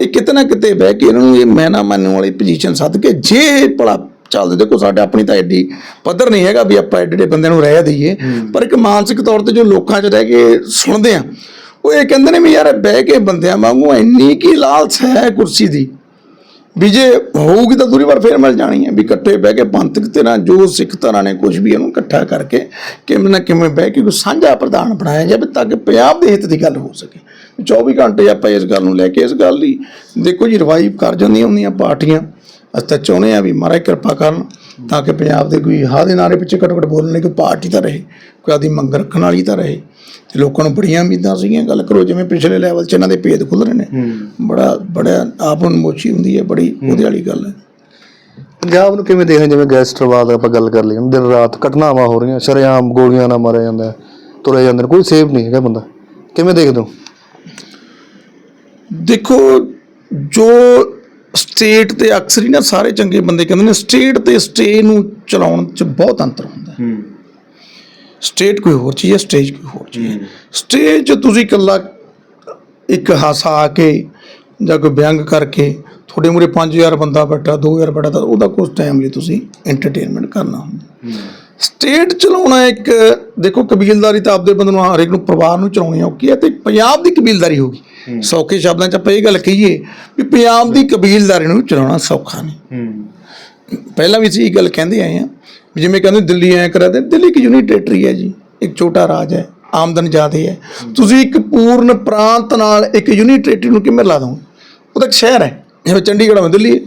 ਇਹ ਕਿਤੇ ਨਾ ਕਿਤੇ ਬਹਿ ਕੇ ਇਹਨਾਂ ਨੂੰ ਇਹ ਮੈਨਾ ਮੰਨਣ ਵਾਲੀ ਪੋਜੀਸ਼ਨ ਸੱਦ ਕੇ ਜੇ ਭਲਾ ਚੱਲਦੇ ਦੇਖੋ ਸਾਡੇ ਆਪਣੀ ਤਾਂ ਐਡੀ ਪੱਧਰ ਨਹੀਂ ਹੈਗਾ ਵੀ ਆਪਾਂ ਐਡੇ ਬੰਦਿਆਂ ਨੂੰ ਰਹਿ ਦਈਏ। ਪਰ ਇੱਕ ਮਾਨਸਿਕ ਤੌਰ ਤੇ ਜੋ ਲੋਕਾਂ 'ਚ ਰਹਿ ਕੇ ਸੁਣਦੇ ਆ ਉਹ ਇਹ ਕਹਿੰਦੇ ਨੇ ਵੀ ਯਾਰ ਬਹਿ ਕੇ ਬੰਦਿਆਂ ਵਾਂਗੂ ਇੰਨੀ ਕੀ ਲਾਲਚ ਹੈ ਕੁਰਸੀ ਦੀ। ਵੀ ਜੇ ਹੋਊਗੀ ਤਾਂ ਦੂਰੀ ਵਾਰ ਫੇਰ ਮਿਲ ਜਾਣੀ ਹੈ। ਵੀ ਇਕੱਠੇ ਬਹਿ ਕੇ ਪੰਥਕ ਤੇ ਨਾ ਜੋ ਸਿੱਖ ਧਰਾਂ ਨੇ ਕੁਝ ਵੀ ਇਹਨੂੰ ਇਕੱਠਾ ਕਰਕੇ ਕਿਵੇਂ ਨਾ ਕਿਵੇਂ ਬਹਿ ਕੇ ਕੋਈ ਸਾਂਝਾ ਪ੍ਰਧਾਨ ਬਣਾਇਆ ਜਾਵੇ ਤਾਂ ਕਿ ਪੰਜਾਬ ਦੇ ਹਿੱਤ ਦੀ ਗੱਲ ਹੋ ਸਕੇ। 24 ਘੰਟੇ ਆਪਾਂ ਇਸ ਗੱਲ ਨੂੰ ਲੈ ਕੇ ਇਸ ਗੱਲ ਦੀ ਦੇਖੋ ਜੀ ਰਿਵਾਈਵ ਕਰ ਜਾਂਦੀਆਂ ਹੁੰਦੀਆਂ ਪਾਰਟੀਆਂ। ਅਸੀਂ ਤਾਂ ਚਾਹੁੰਦੇ ਆ ਵੀ ਮਹਾਰਾਜ ਕਿਰਪਾ ਕਰਨ ਤਾਂ ਕਿ ਪੰਜਾਬ ਦੇ ਕੋਈ ਹਾਂ ਦੇ ਨਾਰੇ ਪਿੱਛੇ ਘੱਟੋ ਘੱਟ ਬੋਲਣ ਲਈ ਕੋਈ ਪਾਰਟੀ ਤਾਂ ਰਹੇ ਕੋਈ ਆਦੀ ਮੰਗ ਰੱਖਣ ਵਾਲੀ ਤਾਂ ਰਹੇ। ਤੇ ਲੋਕਾਂ ਨੂੰ ਬੜੀਆਂ ਉਮੀਦਾਂ ਸੀਗੀਆਂ ਗੱਲ ਕਰੋ ਜਿਵੇਂ ਪਿਛਲੇ ਲੈਵਲ 'ਚ ਇਹਨਾਂ ਦੇ ਭੇਦ ਖੁੱਲ ਰਹੇ ਨੇ। ਬੜਾ ਬੜਾ ਆਪ ਨੂੰ ਮੋਚੀ ਹੁੰਦੀ ਹੈ ਬੜੀ ਉਹਦੇ ਵਾਲੀ ਗੱਲ ਹੈ। ਪੰਜਾਬ ਨੂੰ ਕਿਵੇਂ ਦੇਖਦੇ ਜਿਵੇਂ ਗੈਸਟਰਵਾਦ ਆਪਾਂ ਗੱਲ ਕਰ ਲਈ ਦਿਨ ਰਾਤ ਘਟਨਾਵਾਂ ਹੋ ਰਹੀਆਂ ਸ਼ਰੇਆਮ ਗੋਲੀਆਂ ਨਾਲ ਮਾਰਿਆ ਜਾਂਦਾ ਤੁਰੇ ਜਾਂਦੇ ਨੇ ਕੋਈ ਸੇਫ ਨਹੀਂ ਹੈਗਾ ਬੰਦਾ। ਕਿਵੇਂ ਦੇਖਦੇ ਹੋ? ਦੇਖੋ ਜੋ ਸਟੇਟ ਤੇ ਅਕਸਰ ਹੀ ਨਾ ਸਾਰੇ ਚੰਗੇ ਬੰਦੇ ਕਹਿੰਦੇ ਨੇ ਸਟੇਟ ਤੇ ਸਟੇ ਨੂੰ ਚਲਾਉਣ 'ਚ ਬਹੁਤ ਅੰਤਰ ਹੁੰਦਾ ਹੈ। ਸਟੇਟ ਕੋਈ ਹੋਰ ਚੀਜ਼ ਹੈ ਸਟੇਜ ਕੋਈ ਹੋਰ ਚੀਜ਼ ਹੈ। ਸਟੇਜ 'ਚ ਤੁਸੀਂ ਇਕੱਲਾ ਇੱਕ ਹਾਸਾ ਆ ਕੇ ਜਾਂ ਕੋਈ ਵਿਅੰਗ ਕਰਕੇ ਤੁਹਾਡੇ ਮੂਰੇ 5000 ਬੰਦਾ ਬੈਠਾ 2000 ਬੈਠਾ ਤਾਂ ਉਹਦਾ ਕੁਝ ਟਾਈਮ ਲਈ ਤੁਸੀਂ ਐਂਟਰਟੇਨਮੈਂਟ ਕਰਨਾ ਹੁੰਦਾ ਸਟੇਟ ਚਲਾਉਣਾ ਇੱਕ ਦੇਖੋ ਕਬੀਲਦਾਰੀ ਤਾਂ ਆਪਦੇ ਬੰਦੇ ਨੂੰ ਹਰੇਕ ਨੂੰ ਪਰਿਵਾਰ ਨੂੰ ਚਲਾਉਣੀ ਔਖੀ ਹੈ ਤੇ ਪੰਜਾਬ ਦੀ ਕਬੀਲਦਾਰੀ ਹੋਗੀ ਸੌਖੇ ਸ਼ਬਦਾਂ 'ਚ ਆਪਾਂ ਇਹ ਗੱਲ ਕਹੀਏ ਵੀ ਪੰਜਾਬ ਦੀ ਕਬੀਲਦਾਰੀ ਨੂੰ ਚਲਾਉਣਾ ਸੌਖਾ ਨਹੀਂ। ਪਹਿਲਾਂ ਵੀ ਅਸੀਂ ਇਹ ਗੱਲ ਕਹਿੰਦੇ ਆਏ ਆ ਜਿਵੇਂ ਕਹਿੰਦੇ ਦਿੱਲੀ ਐ ਕਰਾਦੇ ਦਿੱਲੀ ਇੱਕ ਯੂਨਿਟ ਟੈਰੀਟਰੀ ਹੈ ਜੀ ਇੱਕ ਛੋਟਾ ਰਾਜ ਹੈ ਆਮਦਨ ਜ਼ਿਆਦਾ ਹੈ। ਤੁਸੀਂ ਇੱਕ ਪੂਰਨ ਪ੍ਰਾਂਤ ਨਾਲ ਇੱਕ ਯੂਨਿਟ ਟੈਰੀਟਰੀ ਨੂੰ ਕਿਵੇਂ ਲਾ ਦੋਗੇ? ਉਹ ਤਾਂ ਇੱਕ ਸ਼ਹਿਰ ਹੈ ਜਿਵੇਂ ਚੰਡੀਗੜ੍ਹ ਦਿੱਲੀ ਹੈ।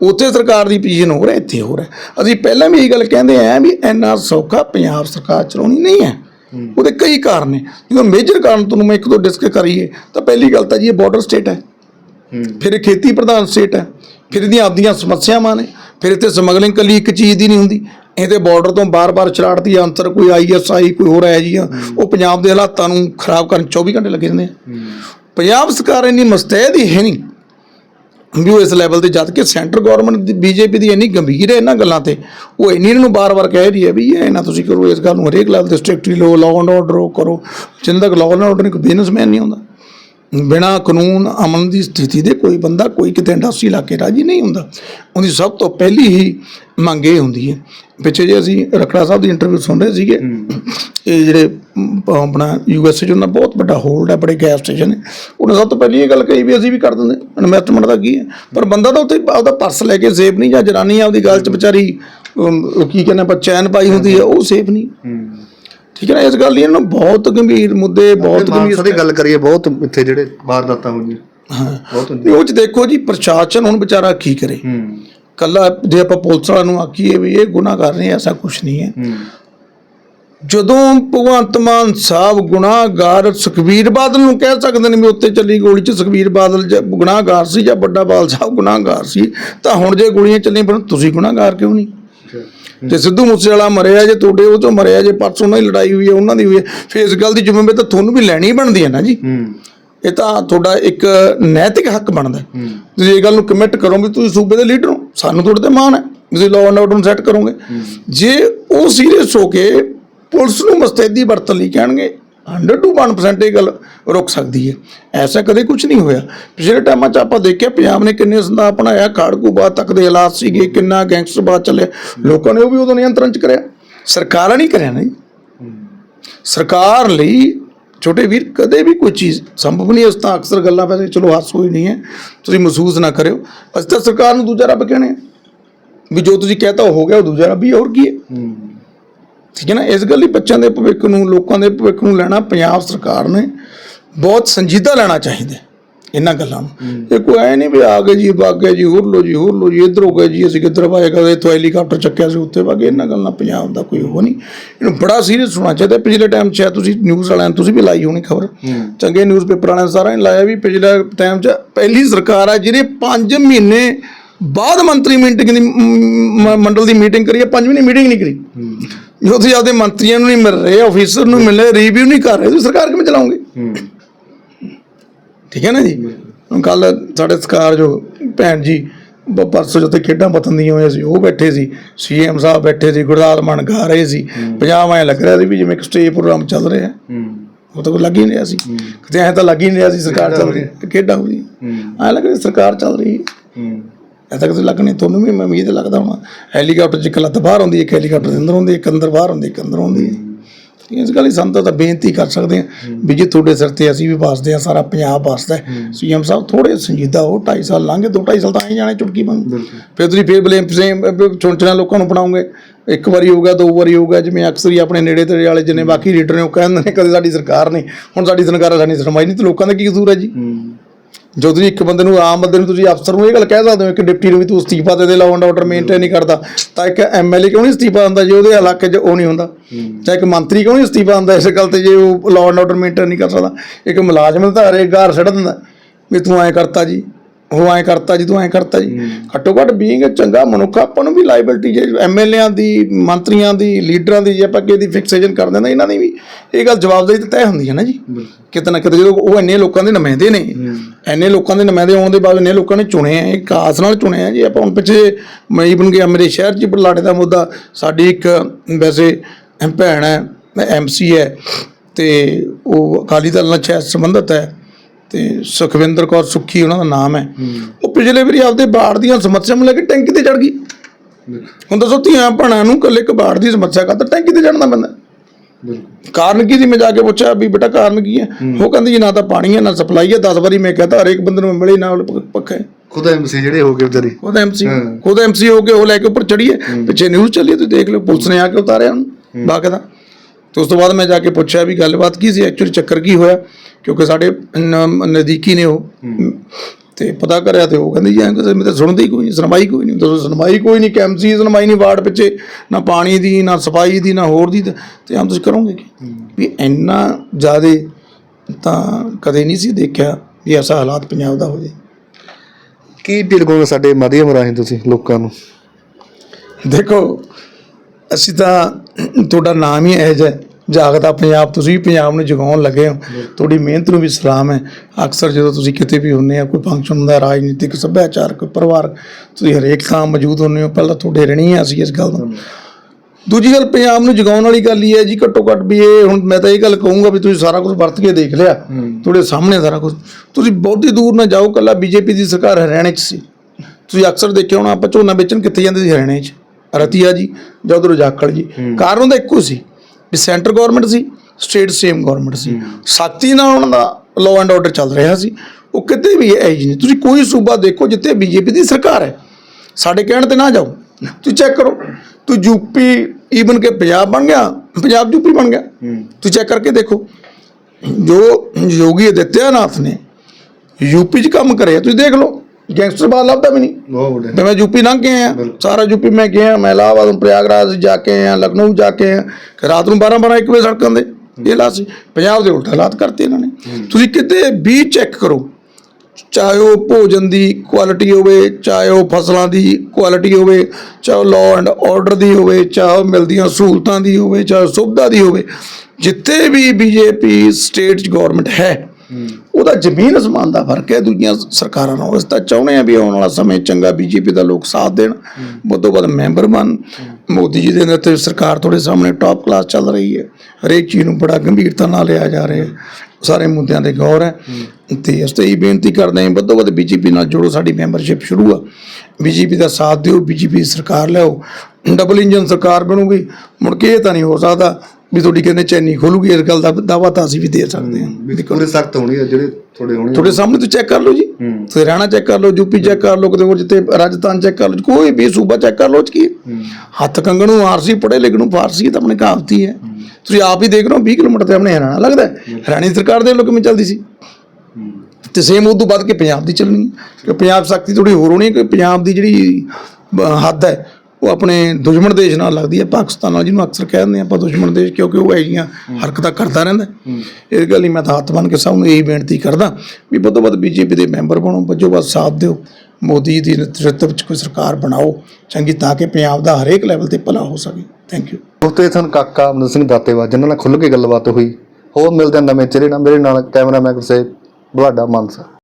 ਉੱਥੇ ਸਰਕਾਰ ਦੀ ਪੋਜੀਸ਼ਨ ਹੋ ਰਿਹਾ ਇੱਥੇ ਹੋ। ਰਿਹਾ ਅਸੀਂ ਪਹਿਲਾਂ ਵੀ ਇਹ ਗੱਲ ਕਹਿੰਦੇ ਆ ਵੀ ਇੰਨਾ ਸੌਖਾ ਪੰਜਾਬ ਸਰਕਾਰ ਚਲਾਉਣੀ ਨਹੀਂ ਹੈ। ਉਹਦੇ ਕਈ ਕਾਰਨ ਨੇ। ਜਦੋਂ ਮੇਜਰ ਕਾਰਨ ਤੁਹਾਨੂੰ ਮੈਂ ਇੱਕ ਦੋ ਡਿਸਕਸ ਕਰੀਏ ਤਾਂ ਪਹਿਲੀ ਗੱਲ ਤਾਂ ਜੀ ਇਹ ਬਾਰਡਰ ਸਟੇਟ ਹੈ। ਫਿਰ ਇਹ ਖੇਤੀ ਪ੍ਰਧਾਨ ਸਟੇਟ ਹੈ। ਫਿਰ ਇਹਦੀਆਂ ਆਪਦੀਆਂ ਸਮੱਸਿਆਵਾਂ ਨੇ। ਫਿਰ ਇੱਥੇ ਸਮਗਲਿੰਗ ਕੱਲੀ ਇੱਕ ਚੀਜ਼ ਦੀ ਨਹੀਂ ਹੁੰਦੀ। ਇਹਦੇ ਬਾਰਡਰ ਤੋਂ ਬਾਰ-ਬਾਰ ਚਰਾੜਦੀ ਅੰਤਰ ਕੋਈ ਆਈਐਸਆਈ ਕੋਈ ਹੋਰ ਹੈ। ਜੀ ਉਹ ਪੰਜਾਬ ਦੇ ਹਾਲਾਤਾਂ ਨੂੰ ਖਰਾਬ ਕਰਨ 24 ਘੰਟੇ ਲੱਗੇ ਜਾਂਦੇ ਆ। ਪੰਜਾਬ ਸਰਕਾਰ ਇੰਨੀ ਮਸਤੈਦ ਹੀ ਹੈ ਨਹੀਂ। ਵੀ ਉਹ ਇਸ ਲੈਵਲ ਤੇ ਜਦ ਕਿ ਸੈਂਟਰ ਗਵਰਨਮੈਂਟ ਦੀ ਬੀਜੇਪੀ ਦੀ ਇੰਨੀ ਗੰਭੀਰ ਹੈ ਇਹਨਾਂ ਗੱਲਾਂ ਤੇ। ਉਹ ਇੰਨੀ ਇਹਨਾਂ ਨੂੰ ਬਾਰ-ਬਾਰ ਕਹਿ ਰਹੀ ਹੈ ਵੀ ਇਹ ਨਾ ਤੁਸੀਂ ਕਰੋ, ਇਸ ਗੱਲ ਨੂੰ ਹਰੇਕ ਲੈਵਲ ਤੇ ਸਟ੍ਰਿਕਟਲੀ ਲੋ ਲਾਅ ਐਂਡ ਆਰਡਰ ਕਰੋ। ਜਿੰਨ ਤੱਕ ਲਾਅ ਐਂਡ ਆਰਡਰ ਨਹੀਂ ਬਿਜ਼ਨਸਮੈਨ ਨਹੀਂ ਹੁੰਦਾ। ਬਿਨਾ ਕਾਨੂੰਨ ਅਮਨ ਦੀ ਸਥਿਤੀ ਦੇ ਕੋਈ ਬੰਦਾ, ਕੋਈ ਕਿਤੇ ਇੰਡਸਟਰੀ ਲਾ ਕੇ ਰਾਜੀ ਨਹੀਂ ਹੁੰਦਾ। ਉਹਦੀ ਸਭ ਤੋਂ ਪਹਿਲੀ ਹੀ ਮੰਗ ਇਹ ਹੁੰਦੀ ਹੈ। ਪਿੱਛੇ ਜੇ ਅਸੀਂ ਰਖੜਾ ਸਾਹਿਬ ਦੀ ਇੰਟਰਵਿਊ ਸੁਣ ਰਹੇ ਸੀਗੇ। ਇਹ ਜਿਹੜੇ ਆਪਣਾ ਯੂਐਸਏ ਚ ਉਹਨਾਂ ਬਹੁਤ ਵੱਡਾ ਹੋਲਡ ਹੈ ਬੜੇ ਗੈਸ ਸਟੇਸ਼ਨ ਨੇ। ਉਹਨਾਂ ਸਭ ਤੋਂ ਪਹਿਲੀ ਇਹ ਗੱਲ ਕਹੀ ਵੀ ਅਸੀਂ ਵੀ ਕਰ ਦਿੰਦੇ ਇਨਵੈਸਟਮੈਂਟ ਦਾ ਕੀ ਹੈ। ਪਰ ਬੰਦਾ ਤਾਂ ਉੱਥੇ ਆਪਦਾ ਪਰਸ ਲੈ ਕੇ ਸੇਫ ਨਹੀਂ ਜਾਂ ਜਨਾਨੀ ਆਪਦੀ ਗੱਲ ਚ ਵਿਚਾਰੀ ਕੀ ਕਹਿੰਦੇ ਆਪਾਂ ਚੈਨ ਪਾਈ ਹੁੰਦੀ ਹੈ ਉਹ ਸੇਫ ਨਹੀਂ। ਠੀਕ ਹੈ ਨਾ ਇਸ ਗੱਲ ਲਈ ਇਹਨਾਂ ਨੂੰ ਬਹੁਤ ਗੰਭੀਰ ਮੁੱਦੇ ਬਹੁਤ ਗੰਭੀਰ ਦੀ ਗੱਲ ਕਰੀਏ ਬਹੁਤ ਇੱਥੇ ਜਿਹੜੇ ਵਾਰਦਾਤਾਂ ਹੋਈਆਂ ਹਾਂ। ਉਹ ਚ ਦੇਖੋ ਜੀ ਪ੍ਰਸ਼ਾਸਨ ਹੁਣ ਵਿਚਾਰਾ ਕੀ ਕਰੇ। ਹੂੰ। ਕੱਲਾ ਜੇ ਆਪਾਂ ਪੁਲਿਸ ਵਾਲਿਆਂ ਨੂੰ ਆਖੀਏ ਵੀ ਇਹ ਗੁਨਾਹ ਕਰ ਰਹੇ ਐਸਾ ਕੁਝ ਨਹੀਂ ਹੈ। ਹੂੰ। ਜਦੋਂ ਭਗਵੰਤ ਮਾਨ ਸਾਹਿਬ ਗੁਨਾਹਗਾਰ ਸੁਖਬੀਰ ਬਾਦਲ ਨੂੰ ਕਹਿ ਸਕਦੇ ਨੇ ਵੀ ਉੱਤੇ ਚੱਲੀ ਗੋਲੀ ਚ ਸੁਖਬੀਰ ਬਾਦਲ ਜੇ ਗੁਨਾਹਗਾਰ ਸੀ ਜਾਂ ਵੱਡਾ ਬਾਲ ਸਾਹਿਬ ਗੁਨਾਹਗਾਰ ਸੀ ਤਾਂ ਹੁਣ ਜੇ ਗੋਲੀਆਂ ਚੱਲੀਆਂ ਪਰ ਤੁਸੀਂ ਗੁਨਾਹਗਾਰ ਕਿਉਂ ਨਹੀਂ? ਜੇ ਸਿੱਧੂ ਮੂਸੇਵਾਲਾ ਮਰਿਆ ਜੇ ਤੁਹਾਡੇ ਉਹ ਤੋਂ ਮਰਿਆ ਜੇ ਪਰਸੋਂ ਉਹਨਾਂ ਦੀ ਲੜਾਈ ਹੋਈ ਹੈ ਉਹਨਾਂ ਦੀ ਹੋਈ ਹੈ। ਫਿਰ ਇਸ ਗੱਲ ਦੀ ਜ਼ਿੰਮੇਵਾਰੀ ਤਾਂ ਤੁਹਾਨੂੰ ਵੀ ਲੈਣੀ ਬਣਦੀ ਹੈ ਨਾ ਜੀ। ਇਹ ਤਾਂ ਤੁਹਾਡਾ ਇੱਕ ਨੈਤਿਕ ਹੱਕ ਬਣਦਾ। ਤੁਸੀਂ ਇਹ ਗੱਲ ਨੂੰ ਕਮਿਟ ਕਰੋ ਵੀ ਤੁਸੀਂ ਸੂਬੇ ਦੇ ਲੀਡਰ ਹੋ। ਸਾਨੂੰ ਤੁਹਾਡੇ ਤੇ ਮਾਣ ਹੈ। ਤੁਸੀਂ ਲਾਅ ਐਂਡ ਆਰਡਰ ਨੂੰ ਸੈੱਟ ਕਰੋਗੇ। ਜੇ ਉਹ ਸੀਰੀਅਸ ਹੋ ਕੇ ਪੁਲਿਸ ਨੂੰ ਮਸਤੈਦੀ ਵਰਤਣ ਲਈ ਕਹਿਣਗੇ। 100 ਟੂ 1% ਇਹ ਗੱਲ ਰੁਕ ਸਕਦੀ ਹੈ। ਐਸਾ ਕਦੇ ਕੁਝ ਨਹੀਂ ਹੋਇਆ। ਪਿਛਲੇ ਟਾਈਮਾਂ 'ਚ ਆਪਾਂ ਦੇਖਿਆ ਪੰਜਾਬ ਨੇ ਕਿੰਨੇ ਸੰਦਾ ਬਣਾਇਆ ਖਾੜਕੂਬਾਦ ਤੱਕ ਦੇ ਹਾਲਾਤ ਸੀਗੇ, ਕਿੰਨਾ ਗੈਂਗਸਟਰਬਾਦ ਚੱਲਿਆ। ਲੋਕਾਂ ਨੇ ਉਹ ਵੀ ਉਦੋਂ ਨਿਯੰਤਰਣ 'ਚ ਕਰਿਆ। ਸਰਕਾਰਾਂ ਨਹੀਂ ਕਰਿਆ ਨਾ ਸਰਕਾਰ ਲਈ ਛੋਟੇ ਵੀਰ, ਕਦੇ ਵੀ ਕੋਈ ਚੀਜ਼ ਸੰਭਵ ਨਹੀਂ ਇਸ ਤਾਂ ਅਕਸਰ ਗੱਲਾਂ ਵੈਸੇ ਚਲੋ ਹਾਸ ਹੋਈ ਨਹੀਂ ਹੈ। ਤੁਸੀਂ ਮਹਿਸੂਸ ਨਾ ਕਰਿਓ। ਅਸੀਂ ਤਾਂ ਸਰਕਾਰ ਨੂੰ ਦੂਜਾ ਰੱਬ ਕਹਿੰਦੇ ਹਾਂ। ਵੀ ਜੋ ਤੁਸੀਂ ਕਹਤਾ ਉਹ ਹੋ ਗਿਆ, ਉਹ ਦੂਜਾ ਰੱਬ ਹੀ ਹੋਰ ਕੀ ਹੈ। ਠੀਕ ਹੈ ਨਾ? ਇਸ ਗੱਲ ਲਈ ਬੱਚਿਆਂ ਦੇ ਭਵਿੱਖ ਨੂੰ ਲੋਕਾਂ ਦੇ ਭਵਿੱਖ ਨੂੰ ਲੈਣਾ ਪੰਜਾਬ ਸਰਕਾਰ ਨੇ ਬਹੁਤ ਸੰਜੀਦਾ ਲੈਣਾ ਚਾਹੀਦਾ ਇਹਨਾਂ ਗੱਲਾਂ ਨੂੰ। ਇਹ ਕੋਈ ਐ ਨਹੀਂ ਵੀ ਆ ਗਏ ਜੀ ਵਗ ਗਏ ਜੀ ਹੋਰ ਲੋ ਜੀ ਹੋਰ ਲੋ ਜੀ ਇੱਧਰ ਹੋ ਗਏ ਜੀ ਅਸੀਂ ਕਿੱਧਰ ਵਾਏ ਕਦੇ ਤੋਂ ਹੈਲੀਕਾਪਟਰ ਚੱਕਿਆ ਸੀ ਉੱਤੇ ਵਗ ਇਹਨਾਂ ਗੱਲਾਂ ਪੰਜਾਬ ਦਾ ਕੋਈ ਉਹ ਨਹੀਂ। ਇਹਨੂੰ ਬੜਾ ਸੀਰੀਅਸ ਹੋਣਾ ਚਾਹੀਦਾ ਪਿਛਲੇ ਟਾਈਮ 'ਚ ਤੁਸੀਂ ਨਿਊਜ਼ ਵਾਲਿਆਂ ਤੁਸੀਂ ਵੀ ਲਾਈ ਹੋਣੀ ਖਬਰ। ਚੰਗੇ ਨਿਊਜ਼ਪੇਪਰ ਵਾਲਿਆਂ ਨੇ ਸਾਰਿਆਂ ਨੇ ਲਾਇਆ ਵੀ ਪਿਛਲੇ ਟਾਈਮ 'ਚ ਪਹਿਲੀ ਸਰਕਾਰ ਆ ਜਿਹਨੇ 5 ਮਹੀਨੇ ਬਾਅਦ ਮੰਤਰੀ ਮੀਟਿੰਗ ਦੀ ਮੰਡਲ ਦੀ ਮੀਟਿੰਗ ਕਰੀ ਹੈ 5 ਮਹੀਨੇ ਮੀਟਿੰਗ ਨਹੀਂ ਕਰੀ। ਜੋ ਤੁਸੀਂ ਆਪਦੇ ਮੰਤਰੀਆਂ ਨੂੰ ਨਹੀਂ ਮਿਲ ਰਹੇ ਆਫੀਸਰ ਨੂੰ ਮਿਲ ਰਹੇ ਰਿਵਿਊ ਨਹੀਂ ਕਰ ਰਹੇ ਤੁਸੀਂ ਸਰਕਾਰ ਕਿਵੇਂ ਚਲਾਓਗੇ ਹੂੰ। ਠੀਕ ਹੈ ਨਾ ਜੀ? ਕੱਲ ਸਾਡੇ ਸਰਕਾਰ ਜੋ ਭੈਣ ਜੀ ਪਰਸੋਂ ਜਿੱਥੇ ਖੇਡਾਂ ਪਤਨ ਦੀਆਂ ਹੋਈਆਂ ਸੀ ਉਹ ਬੈਠੇ ਸੀ ਸੀਐਮ ਸਾਹਿਬ ਬੈਠੇ ਸੀ ਗੁਰਦਾਸ ਮਾਨ ਗਾ ਰਹੇ ਸੀ ਪੰਜਾਬ ਐ ਲੱਗ ਰਿਹਾ ਸੀ ਵੀ ਜਿਵੇਂ ਇੱਕ ਸਟੇਜ ਪ੍ਰੋਗਰਾਮ ਚੱਲ ਰਿਹਾ ਹੂੰ। ਉਹ ਤਾਂ ਲੱਗ ਹੀ ਨਹੀਂ ਰਿਹਾ ਸੀ। ਕਿਤੇ ਐ ਤਾਂ ਲੱਗ ਹੀ ਨਹੀਂ ਰਿਹਾ ਸੀ ਸਰਕਾਰ ਚੱਲ ਰਹੀ ਖੇਡਾਂ ਹੋ ਰਹੀ ਐ ਲੱਗ ਰਿਹਾ ਸਰਕਾਰ ਚੱਲ ਰਹੀ ਹੂੰ। ਐ ਤਾਂ ਕਿਤੇ ਲੱਗਣੀ ਤੁਹਾਨੂੰ ਵੀ ਮੈਂ ਉਮੀਦ ਲੱਗਦਾ ਹੋਣਾ। ਹੈਲੀਕਾਪਟਰ 'ਚ ਇੱਕ ਲੱਤ ਬਾਹਰ ਹੁੰਦੀ ਹੈ ਇੱਕ ਹੈਲੀਕਾਪਟਰ ਦੇ ਅੰਦਰ ਹੁੰਦੀ ਹੈ ਇੱਕ ਅੰਦਰ ਬਾਹਰ ਹੁੰਦੀ ਹੈ ਇੱਕ ਅੰਦਰ ਹੁੰਦੀ ਹੈ। ਇਸ ਗੱਲ ਹੀ ਸੰਤ ਤਾਂ ਬੇਨਤੀ ਕਰ ਸਕਦੇ ਹਾਂ ਵੀ ਜੇ ਤੁਹਾਡੇ ਸਿਰ ਤੇ ਅਸੀਂ ਵੀ ਵਸਦੇ ਹਾਂ ਸਾਰਾ ਪੰਜਾਬ ਵਸਦਾ ਹੈ। ਸੀਐਮ ਸਾਹਿਬ ਥੋੜੇ ਸੰਜੀਦਾ ਹੋ 2.5 ਸਾਲ ਲੰਘੇ 2.5 ਸਾਲ ਤਾਂ ਐਂ ਜਾਣੇ ਚੁਟਕੀ ਵਾਂਗ ਫਿਰ ਤੁਸੀਂ ਫਿਰ ਬਲੇਮ ਸੇਮ ਚੁਣਚਣਾ ਲੋਕਾਂ ਨੂੰ ਬਣਾਉਂਗੇ ਇੱਕ ਵਾਰੀ ਹੋ ਗਿਆ ਦੋ ਵਾਰੀ ਹੋ ਗਿਆ ਜਿਵੇਂ ਅਕਸਰ ਹੀ ਆਪਣੇ ਨੇੜੇ ਤੇੜੇ ਵਾਲੇ ਜਿੰਨੇ ਬਾਕੀ ਲੀਡਰ ਨੇ ਉਹ ਕਹਿੰਦੇ ਨੇ ਕਦੇ ਸਾਡੀ ਸਰਕਾਰ ਨਹੀਂ ਹੁਣ ਸਾਡੀ ਸਰਕਾਰ ਆ, ਸਾਡੀ ਸੁਣਵਾਈ ਨਹੀਂ ਤੇ ਲੋਕਾਂ ਦਾ ਕੀ ਕਸੂਰ ਹੈ ਜੀ? ਹੂੰ। ਜੋ ਤੁਸੀਂ ਇੱਕ ਬੰਦੇ ਨੂੰ ਆਮ ਬੰਦੇ ਨੂੰ ਤੁਸੀਂ ਅਫਸਰ ਨੂੰ ਇਹ ਗੱਲ ਕਹਿ ਸਕਦੇ ਹੋ ਕਿ ਡਿਪਟੀ ਨੂੰ ਵੀ ਤੂੰ ਅਸਤੀਫਾ ਦੇ ਦੇ ਲਾਅ ਐਂਡ ਆਰਡਰ ਮੇਨਟੇਨ ਨਹੀਂ ਕਰਦਾ। ਤਾਂ ਇੱਕ ਐਮਐਲਏ ਕਿਉਂ ਨਹੀਂ ਅਸਤੀਫਾ ਦਿੰਦਾ ਜੇ ਉਹਦੇ ਇਲਾਕੇ 'ਚ ਉਹ ਨਹੀਂ ਹੁੰਦਾ? ਜਾਂ ਇੱਕ ਮੰਤਰੀ ਕਿਉਂ ਨਹੀਂ ਅਸਤੀਫਾ ਦਿੰਦਾ ਇਸ ਗੱਲ ਤੇ ਜੇ ਉਹ ਲਾਅ ਐਂਡ ਆਰਡਰ ਮੇਨਟੇਨ ਨਹੀਂ ਕਰ ਸਕਦਾ? ਇੱਕ ਮੁਲਾਜ਼ਮ ਹਰੇਕ ਗਾਰ ਛੱਡ ਦਿੰਦਾ। ਵੀ ਤੂੰ ਐਂ ਕਰਤਾ ਜੀ। ਉਹ ਐਂ ਕਰਤਾ ਜੀ ਤੂੰ ਐਂ ਕਰਤਾ ਜੀ। ਘੱਟੋ ਘੱਟ ਬੀਇੰਗ ਚੰਗਾ ਮਨੁੱਖ ਆਪਾਂ ਨੂੰ ਵੀ ਲਾਇਬਿਲਟੀ ਜੇ ਐਮਐਲਏਆਂ ਦੀ ਮੰਤਰੀਆਂ ਦੀ ਲੀਡਰਾਂ ਦੀ ਜੇ ਆਪਾਂ ਕਿਸੇ ਦੀ ਫਿਕਸੇਸ਼ਨ ਕਰ ਦਿੰਦੇ ਇਹਨਾਂ ਦੀ ਵੀ ਇਹ ਗੱਲ ਜਵਾਬਦੇਹੀ ਤਾਂ ਤੈਅ ਹੁੰਦੀ ਹੈ ਨਾ ਜੀ। ਕਿਤੇ ਨਾ ਕਿਤੇ ਜਦੋਂ ਉਹ ਇੰਨੇ ਲੋਕਾਂ ਦੇ ਨੁਮਾਇੰਦੇ ਨੇ ਇੰਨੇ ਲੋਕਾਂ ਦੇ ਨੁਮਾਇੰਦੇ ਹੋਣ ਦੇ ਬਾਵਜੂਦ ਇੰਨੇ ਲੋਕਾਂ ਨੇ ਚੁਣੇ ਆ ਇਹ ਕਾਸ ਨਾਲ ਚੁਣੇ ਆ ਜੀ। ਆਪਾਂ ਹੁਣ ਪਿੱਛੇ ਮੈਂ ਬਣ ਗਿਆ ਮੇਰੇ ਸ਼ਹਿਰ 'ਚ ਬਲਾਡੇ ਦਾ ਮੁੱਦਾ ਸਾਡੀ ਇੱਕ ਵੈਸੇ ਭੈਣ ਹੈ ਐਮਸੀ ਹੈ ਤੇ ਉਹ ਅਕਾਲੀ ਦਲ ਨਾਲ ਸ਼ਾਇਦ ਸੰਬੰਧਿਤ ਹੈ। ਤੇ ਸੁਖਵਿੰਦਰ ਕੌਰ ਸੁੱਖੀ ਉਹਨਾਂ ਦਾ ਨਾਮ ਹੈ। ਉਹ ਪਿਛਲੇ ਵਾਰੀ ਆਪਦੇ ਬਾੜ ਦੀਆਂ ਸਮੱਸਿਆਵਾਂ ਲੈ ਕੇ ਟੈਂਕੀ ਤੇ ਚੜ ਗਈ। ਹੁਣ ਦੱਸੋ ਧੀਆਂ ਭੈਣਾਂ ਨੂੰ ਇਕੱਲੇ ਕਬਾੜ ਦੀ ਸਮੱਸਿਆ ਕਾ ਤਾਂ ਟੈਂਕੀ ਤੇ ਚੜਨਾ ਪੈਂਦਾ? ਕਾਰਨ ਕੀ ਸੀ ਮੈਂ ਜਾ ਕੇ ਪੁੱਛਿਆ ਵੀ ਬੇਟਾ ਕਾਰਨ ਕੀ ਹੈ? ਉਹ ਕਹਿੰਦੀ ਜੀ ਨਾ ਤਾਂ ਪਾਣੀ ਹੈ ਨਾ ਸਪਲਾਈ ਹੈ 10 ਵਾਰੀ ਮੈਂ ਕਹਤਾ ਹਰੇਕ ਬੰਦੇ ਨੂੰ ਮਿਲੇ ਨਾਲ ਪੱਖਾ। ਖੁਦ ਐਮਸੀ ਜਿਹੜੇ ਹੋ ਗਏ ਵਿਚਾਰੀ। ਖੁਦ ਐਮਸੀ। ਖੁਦ ਐਮਸੀ ਹੋ ਕੇ ਉਹ ਲੈ ਕੇ ਉੱਪਰ ਚੜੀਏ ਪਿੱਛੇ ਨਿਊਜ਼ ਚੱਲੀ ਤੁਸੀਂ ਦੇਖ ਲਿਓ ਪੁਲਿਸ ਨੇ ਆ ਕੇ ਉਤਾਰਿਆ ਉਹਨੂੰ ਬਾਕਾਇਦਾ ਤੇ ਉਸ ਤੋਂ ਬਾਅਦ ਮੈਂ ਜਾ ਕੇ ਪੁੱਛਿਆ ਵੀ ਗੱਲਬਾਤ ਕੀ ਸੀ? ਐਕਚੁਅਲੀ ਚੱਕਰ ਕੀ ਹੋਇਆ? ਕਿਉਂਕਿ ਸਾਡੇ ਨਜ਼ਦੀਕੀ ਨੇ ਉਹ। ਤੇ ਪਤਾ ਕਰਿਆ ਤੇ ਉਹ ਕਹਿੰਦੀ ਜੀ ਐਂ ਮੈਂ ਤਾਂ ਸੁਣਦੀ ਕੋਈ ਨਹੀਂ ਸੁਣਵਾਈ ਕੋਈ ਨਹੀਂ ਦੱਸੋ ਸੁਣਵਾਈ ਕੋਈ ਨਹੀਂ ਕੈਮਸੀ ਸੁਣਵਾਈ ਨਹੀਂ ਵਾਰਡ ਪਿੱਛੇ। ਨਾ ਪਾਣੀ ਦੀ ਨਾ ਸਫ਼ਾਈ ਦੀ ਨਾ ਹੋਰ ਦੀ। ਤੇ- ਹਮ ਤੁਸੀਂ ਕਰੋਗੇ ਕੀ? ਵੀ ਇੰਨਾ ਜ਼ਿਆਦੇ ਤਾਂ ਕਦੇ ਨਹੀਂ ਸੀ ਦੇਖਿਆ ਵੀ ਐਸਾ ਹਾਲਾਤ ਪੰਜਾਬ ਦਾ ਹੋ ਜੇ। ਕੀ ਕਹੋਗੇ ਸਾਡੇ ਮਾਧਿਅਮ ਰਾਹੀਂ ਤੁਸੀਂ ਲੋਕਾਂ ਨੂੰ? ਦੇਖੋ ਅਸੀਂ ਤਾਂ ਤੁਹਾਡਾ ਨਾਮ ਹੀ ਇਹ ਜਿਹਾ ਹੈ, ਜਾਗਦਾ ਪੰਜਾਬ ਤੁਸੀਂ ਪੰਜਾਬ ਨੂੰ ਜਗਾਉਣ ਲੱਗੇ ਹੋ। ਤੁਹਾਡੀ ਮਿਹਨਤ ਨੂੰ ਵੀ ਸਲਾਮ ਹੈ। ਅਕਸਰ ਜਦੋਂ ਤੁਸੀਂ ਕਿਤੇ ਵੀ ਹੁੰਦੇ ਆ ਕੋਈ ਫੰਕਸ਼ਨ ਹੁੰਦਾ ਰਾਜਨੀਤਿਕ ਸੱਭਿਆਚਾਰਕ ਪਰਿਵਾਰਕ ਤੁਸੀਂ ਹਰੇਕ ਥਾਂ ਮੌਜੂਦ ਹੁੰਦੇ ਹੋ ਪਹਿਲਾਂ ਤੁਹਾਡੇ ਰਣੀ ਆ ਅਸੀਂ ਇਸ ਗੱਲ ਦਾ ਦੂਜੀ ਗੱਲ ਪੰਜਾਬ ਨੂੰ ਜਗਾਉਣ ਵਾਲੀ ਗੱਲ ਇਹ ਹੈ ਜੀ ਘੱਟੋ ਘੱਟ ਵੀ ਇਹ ਹੁਣ ਮੈਂ ਤਾਂ ਇਹ ਗੱਲ ਕਹੂੰਗਾ ਵੀ ਤੁਸੀਂ ਸਾਰਾ ਕੁਝ ਵਰਤ ਕੇ ਦੇਖ ਲਿਆ। ਤੁਹਾਡੇ ਸਾਹਮਣੇ ਸਾਰਾ ਕੁਝ। ਤੁਸੀਂ ਬਹੁਤੀ ਦੂਰ ਨਾ ਜਾਓ ਕੱਲਾ ਬੀਜੇਪੀ ਦੀ ਸਰਕਾਰ ਹਰਿਆਣੇ 'ਚ ਸੀ। ਤੁਸੀਂ ਅਕਸਰ ਦੇਖਿਆ ਹੋਣਾ ਆਪਾਂ ਝੋਨਾ ਵੇਚਣ ਕਿੱਥੇ ਜਾਂਦੇ ਸੀ ਹਰਿਆਣੇ 'ਚ? ਰਤੀਆ ਜੀ ਜਾਂ ਉਧਰ ਜਾਖੜ ਜੀ। ਕਾਰਨ ਉਹਦਾ ਇੱਕੋ ਸੀ। ਵੀ ਸੈਂਟਰ ਗਵਰਨਮੈਂਟ ਸੀ ਸਟੇਟ ਸੇਮ ਗਵਰਨਮੈਂਟ ਸੀ। ਸਖਤੀ ਨਾਲ ਉਹਨਾਂ ਦਾ ਲਾਅ ਐਂਡ ਆਰਡਰ ਚੱਲ ਰਿਹਾ ਸੀ। ਉਹ ਕਿਤੇ ਵੀ ਇਹ ਜੀ ਨਹੀਂ। ਤੁਸੀਂ ਕੋਈ ਸੂਬਾ ਦੇਖੋ ਜਿੱਥੇ ਬੀਜੇਪੀ ਦੀ ਸਰਕਾਰ ਹੈ। ਸਾਡੇ ਕਹਿਣ ਤੇ ਨਾ ਜਾਓ। ਤੁਸੀਂ ਚੈੱਕ ਕਰੋ। ਤੂੰ ਯੂਪੀ ਈਵਨ ਕਿ ਪੰਜਾਬ ਬਣ ਗਿਆ ਪੰਜਾਬ ਯੂਪੀ ਬਣ ਗਿਆ। ਤੁਸੀਂ ਚੈੱਕ ਕਰਕੇ ਦੇਖੋ। ਜੋ ਯੋਗੀ ਆਦਿੱਤਿਆਨਾਥ ਨੇ ਯੂਪੀ 'ਚ ਕੰਮ ਕਰਿਆ। ਤੁਸੀਂ ਦੇਖ ਲਓ। ਗੈਂਗਸਟਰ ਬਾਦ ਲੱਭਦਾ ਵੀ ਨਹੀਂ। ਬਹੁਤ ਵੱਡੇ। ਤੇ ਮੈਂ ਯੂਪੀ ਲੰਘ ਕੇ ਆਇਆ। ਸਾਰਾ ਯੂਪੀ ਮੈਂ ਗਿਆ ਮੈਂ ਇਲਾਹਾਬਾਦ ਪ੍ਰਯਾਗਰਾਜ ਜਾ ਕੇ ਆਇਆ ਲਖਨਊ ਜਾ ਕੇ ਆਇਆ। ਰਾਤ ਨੂੰ 12 12 1 ਵਜੇ ਸੜਕਾਂ ਦੇ ਇਹ ਹਾਲਾਤ ਸੀ। ਪੰਜਾਬ ਦੇ ਉਲਟ ਹਾਲਾਤ ਕਰਤੇ ਇਹਨਾਂ ਨੇ। ਤੁਸੀਂ ਕਿਤੇ ਵੀ ਚੈੱਕ ਕਰੋ। ਚਾਹੇ ਉਹ ਭੋਜਨ ਦੀ ਕੁਆਲਿਟੀ ਹੋਵੇ ਚਾਹੇ ਉਹ ਫਸਲਾਂ ਦੀ ਕੁਆਲਿਟੀ ਹੋਵੇ ਚਾਹੇ ਲਾਅ ਐਂਡ ਆਰਡਰ ਦੀ ਹੋਵੇ ਚਾਹੇ ਮਿਲਦੀਆਂ ਸਹੂਲਤਾਂ ਦੀ ਹੋਵੇ ਚਾਹੇ ਸੁਵਿਧਾ ਦੀ ਹੋਵੇ। ਜਿੱਥੇ ਵੀ ਬੀਜੇਪੀ ਸਟੇਟ ਗਵਰਨਮੈਂਟ ਹੈ ਉਹਦਾ ਜ਼ਮੀਨ ਅਸਮਾਨ ਦਾ ਫ਼ਰਕ ਹੈ ਦੂਜੀਆਂ ਸਰਕਾਰਾਂ ਨਾਲੋਂ ਅਸੀਂ ਤਾਂ ਚਾਹੁੰਦੇ ਆ ਵੀ ਆਉਣ ਵਾਲਾ ਸਮੇਂ ਚੰਗਾ ਬੀਜੇਪੀ ਦਾ ਲੋਕ ਸਾਥ ਦੇਣ। ਵੱਧੋ ਵੱਧ ਮੈਂਬਰ ਬਣ। ਮੋਦੀ ਜੀ ਦੇ ਵਿੱਚ ਸਰਕਾਰ ਤੁਹਾਡੇ ਸਾਹਮਣੇ ਟਾਪ ਕਲਾਸ ਚੱਲ ਰਹੀ ਹੈ। ਹਰੇਕ ਚੀਜ਼ ਨੂੰ ਬੜਾ ਗੰਭੀਰਤਾ ਨਾਲ ਲਿਆ ਜਾ ਰਿਹਾ ਹੈ। ਸਾਰੇ ਮੁੱਦਿਆਂ ਤੇ ਗੌਰ ਹੈ। ਤੇ ਇਸ ਤੇ ਹੀ ਬੇਨਤੀ ਕਰਦੇ ਹਾਂ ਵੱਧੋ ਵੱਧ ਬੀਜੇਪੀ ਨਾਲ ਜੁੜੋ ਸਾਡੀ ਮੈਂਬਰਸ਼ਿਪ ਸ਼ੁਰੂ ਆ। ਬੀਜੇਪੀ ਦਾ ਸਾਥ ਦਿਓ ਬੀਜੇਪੀ ਸਰਕਾਰ ਲਿਆਓ। ਡਬਲ ਇੰਜਨ ਸਰਕਾਰ ਬਣੂਗੀ। ਮੁੜ ਕੇ ਇਹ ਤਾਂ ਨਹੀਂ ਹੋ ਸਕਦਾ ਵੀ ਤੁਹਾਡੀ ਕਹਿੰਦੇ ਚੈਨੀ ਖੋਲੂਗੀ ਇਸ ਗੱਲ ਦਾ ਦਾਵਾ ਤਾਂ ਅਸੀਂ ਵੀ ਦੇ ਸਕਦੇ ਹਾਂ। ਵੀ ਪੂਰੇ ਸਖਤ ਹੋਣੀ ਹੈ ਜਿਹੜੇ ਤੁਹਾਡੇ ਹੋਣੀ ਤੁਹਾਡੇ ਸਾਹਮਣੇ ਤੁਸੀਂ ਚੈੱਕ ਕਰ ਲਓ ਜੀ। ਹਰਿਆਣਾ ਚੈੱਕ ਕਰ ਲਓ ਯੂਪੀ ਚੈੱਕ ਕਰ ਲਓ ਕਿਤੇ ਹੋਰ ਜਿੱਥੇ ਰਾਜਸਥਾਨ ਚੈੱਕ ਕਰ ਲਓ ਕੋਈ ਵੀ ਸੂਬਾ ਚੈੱਕ ਕਰ ਲਓ 'ਚ ਕੀ। ਹੱਥ ਕੰਗਣ ਨੂੰ ਆਰਸੀ ਪੜੇ ਲਿਖਣ ਨੂੰ ਫਾਰਸੀ ਤਾਂ ਆਪਣੇ ਕਹਾਵਤ ਹੀ ਤੁਸੀਂ ਆਪ ਹੀ ਦੇਖ ਰਹੇ ਹੋ 20 ਕਿਲੋਮੀਟਰ ਤੇ ਆਪਣੇ ਹਰਿਆਣਾ ਲੱਗਦਾ ਹੈ। ਹਰਿਆਣੀ ਸਰਕਾਰ ਦੇ ਲੋਕ ਕਿਵੇਂ ਚੱਲਦੀ ਸੀ? ਤੇ ਸੇਮ ਉਦੋਂ ਵੱਧ ਕੇ ਪੰਜਾਬ ਦੀ ਚੱਲਣੀ ਕਿ ਪੰਜਾਬ ਸ਼ਕਤੀ ਥੋੜੀ ਹੋਰ ਹੋਣੀ ਹੈ ਕਿ ਪੰਜਾਬ ਦੀ ਜਿਹੜੀ ਹੱਦ ਹੈ ਉਹ ਆਪਣੇ ਦੁਸ਼ਮਣ ਦੇਸ਼ ਨਾਲ ਲੱਗਦੀ ਹੈ ਪਾਕਿਸਤਾਨ ਨਾਲ ਜਿਹਨੂੰ ਅਕਸਰ ਕਹਿ ਦਿੰਦੇ ਆਪਾਂ ਦੁਸ਼ਮਣ ਦੇਸ਼ ਕਿਉਂਕਿ ਉਹ ਐਜੀਆਂ ਹਰਕਤਾਂ ਕਰਦਾ ਰਹਿੰਦਾ। ਇਸ ਗੱਲ ਲਈ ਮੈਂ ਤਾਂ ਹੱਥ ਬੰਨ ਕੇ ਸਭ ਨੂੰ ਇਹੀ ਬੇਨਤੀ ਕਰਦਾ ਵੀ ਵੱਧੋ ਵੱਧ ਬੀਜੇਪੀ ਦੇ ਮੈਂਬਰ ਬਣੋ ਵੱਜੋ ਵੱਧ ਸਾਥ ਦਿਓ। ਮੋਦੀ ਦੀ ਨੇਤਰਤਵ ਵਿੱਚ ਕੋਈ ਸਰਕਾਰ ਬਣਾਓ ਚੰਗੀ ਤਾਂ ਕਿ ਪੰਜਾਬ ਦਾ ਹਰੇਕ ਲੈਵਲ ਤੇ ਭਲਾ ਹੋ ਸਕੇ। ਥੈਂਕ ਯੂ ਦੋਸਤੋ ਸਨ ਕਾਕਾ ਅਮਰਿੰਦਰ ਸਿੰਘ ਦਾਤੇਵਾ ਜਿਨ੍ਹਾਂ ਨਾਲ ਖੁੱਲ੍ਹ ਕੇ ਗੱਲਬਾਤ ਹੋਈ। ਹੋਰ ਮਿਲਦੇ ਨਵੇਂ ਚਿਹਰੇ ਨਾਲ। ਮੇਰੇ ਨਾਲ ਕੈਮਰਾਮੈਨ ਸੇ ਬਲਾਡਾ ਮਾਨਸਾ।